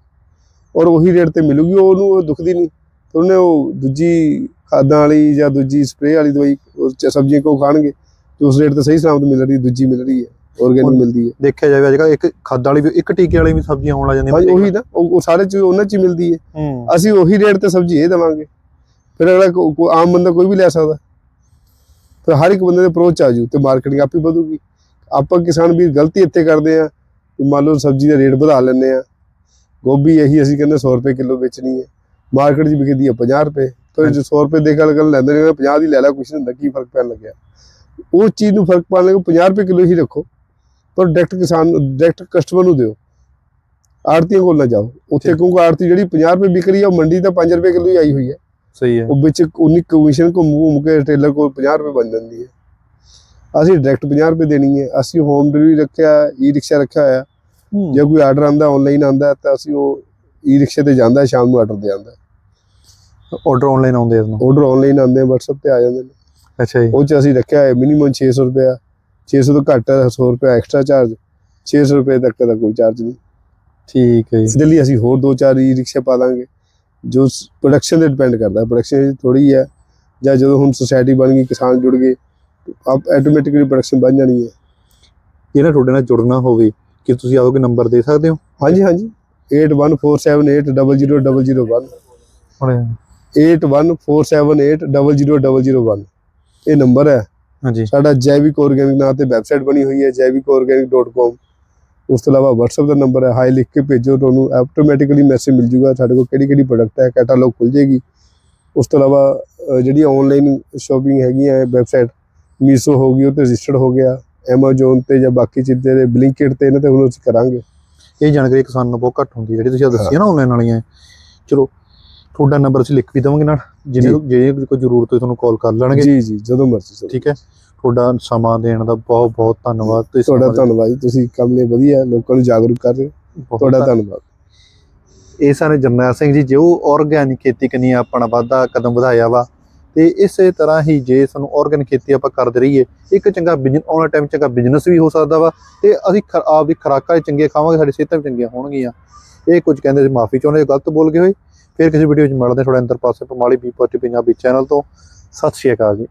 ਔਰ ਉਹੀ ਰੇਟ ਤੇ ਮਿਲੂਗੀ ਉਹਨੂੰ ਉਹ ਦੁਖਦੀ ਨਹੀਂ। ਉਹਨੇ ਉਹ ਦੂਜੀ ਖਾਦਾਂ ਵਾਲੀ ਜਾਂ ਦੂਜੀ ਸਪਰੇਅ ਵਾਲੀ ਦਵਾਈ ਸਬਜ਼ੀਆਂ ਕੋ ਖਾਣਗੇ ਤੇ ਉਸ ਰੇਟ ਤੇ ਸਹੀ ਸਲਾਮਤ ਮਿਲ ਰਹੀ ਦੂਜੀ ਮਿਲ ਰਹੀ ਹੈ ਆਰਗੈਨਿਕ ਮਿਲਦੀ ਹੈ। ਦੇਖਿਆ ਜਾਵੇ ਅੱਜ ਕੱਲ੍ਹ ਇੱਕ ਖਾਦ ਵਾਲੀ ਵੀ ਇੱਕ ਟੀਕੇ ਵਾਲੀ ਵੀ ਸਬਜ਼ੀਆਂ ਆਉਣ ਲੱਗ ਜਾਂਦੀਆਂ ਹਾਂਜੀ ਉਹੀ ਨਾ ਉਹ ਸਾਰੇ ਚ ਉਹਨਾਂ ਚ ਹੀ ਮਿਲਦੀ ਹੈ। ਹੂੰ। ਅਸੀਂ ਉਹੀ ਰੇਟ ਤੇ ਸਬਜ਼ੀ ਇਹ ਦੇਵਾਂਗੇ। ਫਿਰ ਅਗਲਾ ਆਮ ਬੰਦਾ ਕੋਈ ਵੀ ਲੈ ਸਕਦਾ। ਫਿਰ ਹਰ ਇੱਕ ਬੰਦੇ ਦੇ ਅਪਰੋਚ ਆ ਜੂ ਤੇ ਮਾਰਕੀਟਿੰਗ ਆਪੇ ਵਧੂਗੀ। ਆਪਾਂ ਕਿਸਾਨ ਵੀ ਗਲਤੀ ਇੱਥੇ ਕਰਦੇ ਆ ਕਿ ਮੰਨ ਲਓ ਸਬਜ਼ੀ ਦਾ ਰੇਟ ਵਧਾ ਲੈਂਦੇ ਆ ਗੋਭੀ ਇਹੀ ਅਸੀਂ ਕਹਿੰਦੇ 100 ਰੁਪਏ ਕਿਲੋ ਵੇਚਣੀ ਹੈ ਮਾਰਕੀਟ 'ਚ ਵਿਕਦੀ ਹੈ 50 ਰੁਪਏ ਫਿਰ ਜੇ 100 ਰੁਪਏ ਦੇ ਕੇ ਗੱਲ ਲੈਂਦੇ ਨੇ 50 ਦੀ ਲੈ ਲੈ ਕੁਛ ਨਹੀਂ ਹੁੰਦਾ ਕੀ ਫ਼ਰਕ ਪੈਣ ਲੱਗਿਆ? ਉਹ ਚੀਜ਼ ਨੂੰ ਫ਼ਰਕ ਪਾਉਣ ਲਈ 50 ਰੁਪਏ ਕਿਲੋ ਹੀ ਰੱਖੋ ਪਰ ਡਾਇਰੈਕਟ ਕਿਸਾਨ ਡਾਇਰੈਕਟ ਕਸਟਮਰ ਨੂੰ ਦਿਓ। ਆੜਤੀਆਂ ਕੋਲ ਨਾ ਜਾਓ ਉੱਥੇ। ਕਿਉਂਕਿ ਆੜਤੀ ਜਿਹੜੀ 50 ਰੁਪਏ ਵਿਕ ਰਹੀ ਹੈ ਉਹ ਮੰਡੀ ਤਾਂ 5 ਰੁਪਏ ਕਿਲੋ ਹੀ ਆਈ ਹੋਈ ਹੈ। ਸਹੀ ਹੈ। ਉਹ ਵਿੱਚ ਉਨੀ ਕਮਿਸ਼ਨ ਘੁੰਮ ਘੁੰਮ ਕੇ ਟੇਲਰ ਕੋਲ 50 ਰੁਪਏ ਬਣ ਜਾਂਦੀ ਹੈ। ਅਸੀਂ ਡਾਇਰੈਕਟ 50 ਰੁਪਏ ਦੇਣੀ ਹੈ। ਅਸੀਂ ਹੋਮ ਡਿਲੀਵਰੀ ਰੱਖਿਆ ਈ ਰਿਕਸ਼ਾ ਰੱਖਿਆ ਹੋਇਆ ਜੇ ਕੋਈ ਆਰਡਰ ਆਂਦਾ ਆਨਲਾਈਨ ਆਂਦਾ ਤਾਂ ਅਸੀਂ ਉਹ ਈ ਰਿਕਸ਼ੇ ਤੇ ਜਾਂਦਾ ਸ਼ਾਮ ਨੂੰ ਆਰਡਰ ਦੇ ਆਂਦਾ ਆਰਡਰ ਆਨਲਾਈਨ ਆਉਂਦੇ ਨੂੰ ਆਰਡਰ ਆਨਲਾਈਨ ਆਂਦੇ WhatsApp ਤੇ ਆ ਜਾਂਦੇ ਨੇ। ਅੱਛਾ ਜੀ। ਉਹ ਚ ਅਸੀਂ ਰੱਖਿਆ ਹੈ ਮਿਨੀਮਮ 600 ਰੁਪਏ 600 ਤੋਂ ਘੱਟ 100 ਰੁਪਏ ਐਕਸਟਰਾ ਚਾਰਜ 600 ਰੁਪਏ ਤੱਕ ਦਾ ਕੋਈ ਚਾਰਜ ਨਹੀਂ। ਠੀਕ ਹੈ ਜੀ। ਇਸ ਲਈ ਅਸੀਂ ਹੋਰ ਦੋ ਚਾਰ ਈ ਰਿਕਸ਼ੇ ਪਾ ਦਾਂਗੇ ਜੋ ਪ੍ਰੋਡਕਸ਼ਨ ਤੇ ਡਿਪੈਂਡ ਕਰਦਾ ਪ੍ਰੋਡਕਸ਼ਨ ਥੋੜੀ ਹੈ ਜਾਂ ਜਦੋਂ ਹੁਣ ਸੁਸਾਇਟੀ ਬਣ ਗਈ ਕਿਸਾਨ ਜੁੜ ਗਏ ਆਪ ਆਟੋਮੈਟਿਕਲੀ ਪ੍ਰੋਡਕਸ਼ਨ ਬਣ ਜਾਣੀ ਹੈ। ਜੇ ਨਾ ਤੁਹਾਡੇ ਨਾਲ ਜੁੜਨਾ ਹੋਵੇ ਕਿ ਤੁਸੀਂ ਆਓ ਕੋਈ ਨੰਬਰ ਦੇ ਸਕਦੇ ਹੋ? ਹਾਂਜੀ ਹਾਂਜੀ। 8147800001 ਹੁਣ 8147800001 ਇਹ ਨੰਬਰ ਹੈ। ਹਾਂਜੀ। ਸਾਡਾ ਜੈਵਿਕ ਆਰਗੈਨਿਕ ਨਾਂ ਤੇ ਵੈਬਸਾਈਟ ਬਣੀ ਹੋਈ ਹੈ jaivikorganic.com ਉਸ ਤੋਂ ਇਲਾਵਾ WhatsApp ਦਾ ਨੰਬਰ ਹੈ। ਹਾਈ ਲਿਖ ਕੇ ਭੇਜੋ ਤੁਹਾਨੂੰ ਆਟੋਮੈਟਿਕਲੀ ਮੈਸੇਜ ਮਿਲ ਜੂਗਾ। ਸਾਡੇ ਕੋਲ ਕਿਹੜੀ ਕਿਹੜੀ ਪ੍ਰੋਡਕਟ ਹੈ ਕੈਟਾਲੌਗ ਖੁੱਲ ਜੇਗੀ ਉਸ ਤੋਂ ਇਲਾਵਾ ਅਹ, ਜਿਹੜੀਆਂ ਆਨਲਾਈਨ ਸ਼ਾਪਿੰਗ ਹੈਗੀਆਂ ਹੈ ਵੈਬਸਾਈਟ ਮੀਸੋ ਹੋ ਗਈ ਉਹ ਤੇ ਰਜਿਸਟਰਡ ਹੋ ਗਿਆ। Amazon ਤੇ ਜਾਂ ਬਾਕੀ ਚੀਜ਼ਾਂ ਦੇ ਬਲਿੰਕਿਟ ਤੇ ਇਹਨਾਂ ਤੇ ਹੁਣ ਅਸੀਂ ਕਰਾਂਗੇ। ਇਹ ਜਾਣਕਾਰੀ ਕਿਸਾਨ ਨੂੰ ਬਹੁਤ ਘੱਟ ਹੁੰਦੀ ਹੈ ਜਿਹੜੀ ਤੁਸੀਂ ਦੱਸੀ ਹੈ ਨਾ ਆਨਲਾਈਨ ਵਾਲੀਆਂ। ਚਲੋ ਤੁਹਾਡਾ ਨੰਬਰ ਅਸੀਂ ਲਿਖ ਵੀ ਦੇਵਾਂਗੇ ਨਾਲ। ਜਿਹਨੇ ਜੇ। ਕੋਈ ਜ਼ਰੂਰਤ ਹੋਈ ਤੁਹਾਨੂੰ ਕਾਲ ਕਰ ਲੈਣਗੇ। ਜੀ ਜੀ ਜਦੋਂ ਮਰਜ਼ੀ ਸਰ ਠੀਕ ਹੈ। ਤੁਹਾਡਾ ਸਮਾਂ ਦੇਣ ਦਾ ਬਹੁਤ ਬਹੁਤ ਧੰਨਵਾਦ। ਤੇ ਤੁਹਾਡਾ ਧੰਨਵਾਦ ਤੁਸੀਂ ਕੰਮ ਲਈ ਵਧੀਆ ਲੋਕਾਂ ਨੂੰ ਜਾਗਰੂਕ ਕਰ ਰਹੇ ਤੁਹਾਡਾ ਧੰਨਵਾਦ। ਇਹ ਸਾਰੇ ਜਰਨੈਲ ਸਿੰਘ ਜੀ ਜੋ ਆਰਗੈਨਿਕ ਖੇਤੀ ਕਨੀ ਆਪਣਾ ਵਾਧਾ ਕਦਮ ਵਧਾਇਆ ਵਾ ਤੇ ਇਸੇ ਤਰ੍ਹਾਂ ਹੀ ਜੇ ਸਾਨੂੰ ਆਰਗੈਨਿਕ ਖੇਤੀ ਆਪਾਂ ਕਰਦੇ ਰਹੀਏ ਇੱਕ ਚੰਗਾ ਬਿਜ਼ਨਸ ਆਉਣ ਵਾਲੇ ਟਾਈਮ ਚੰਗਾ ਬਿਜ਼ਨਸ ਵੀ ਹੋ ਸਕਦਾ ਵਾ ਤੇ ਅਸੀਂ ਖ- ਆਪਦੀ ਖੁਰਾਕਾਂ ਵੀ ਚੰਗੀਆਂ ਖਾਵਾਂਗੇ ਸਾਡੀ ਸਿਹਤਾਂ ਵੀ ਚੰਗੀਆਂ ਹੋਣਗੀਆਂ। ਇਹ ਕੁਝ ਕਹਿੰਦੇ ਸੀ ਮਾਫੀ ਚਾਹੁੰਦੇ ਜੇ ਗਲਤ ਬੋਲ ਗਏ ਹੋਏ। ਫਿਰ ਕਿਸੇ ਵੀਡੀਓ 'ਚ ਮਿਲਦੇ ਹਾਂ, ਥੋੜਾ ਅੰਦਰ ਪਾਸੇ ਪਮਾਲੀ ਬੀ ਪੰਜਾਬੀ ਚੈਨਲ ਤੋਂ। ਸਤਿ ਸ਼੍ਰੀ ਅਕਾਲ ਜੀ।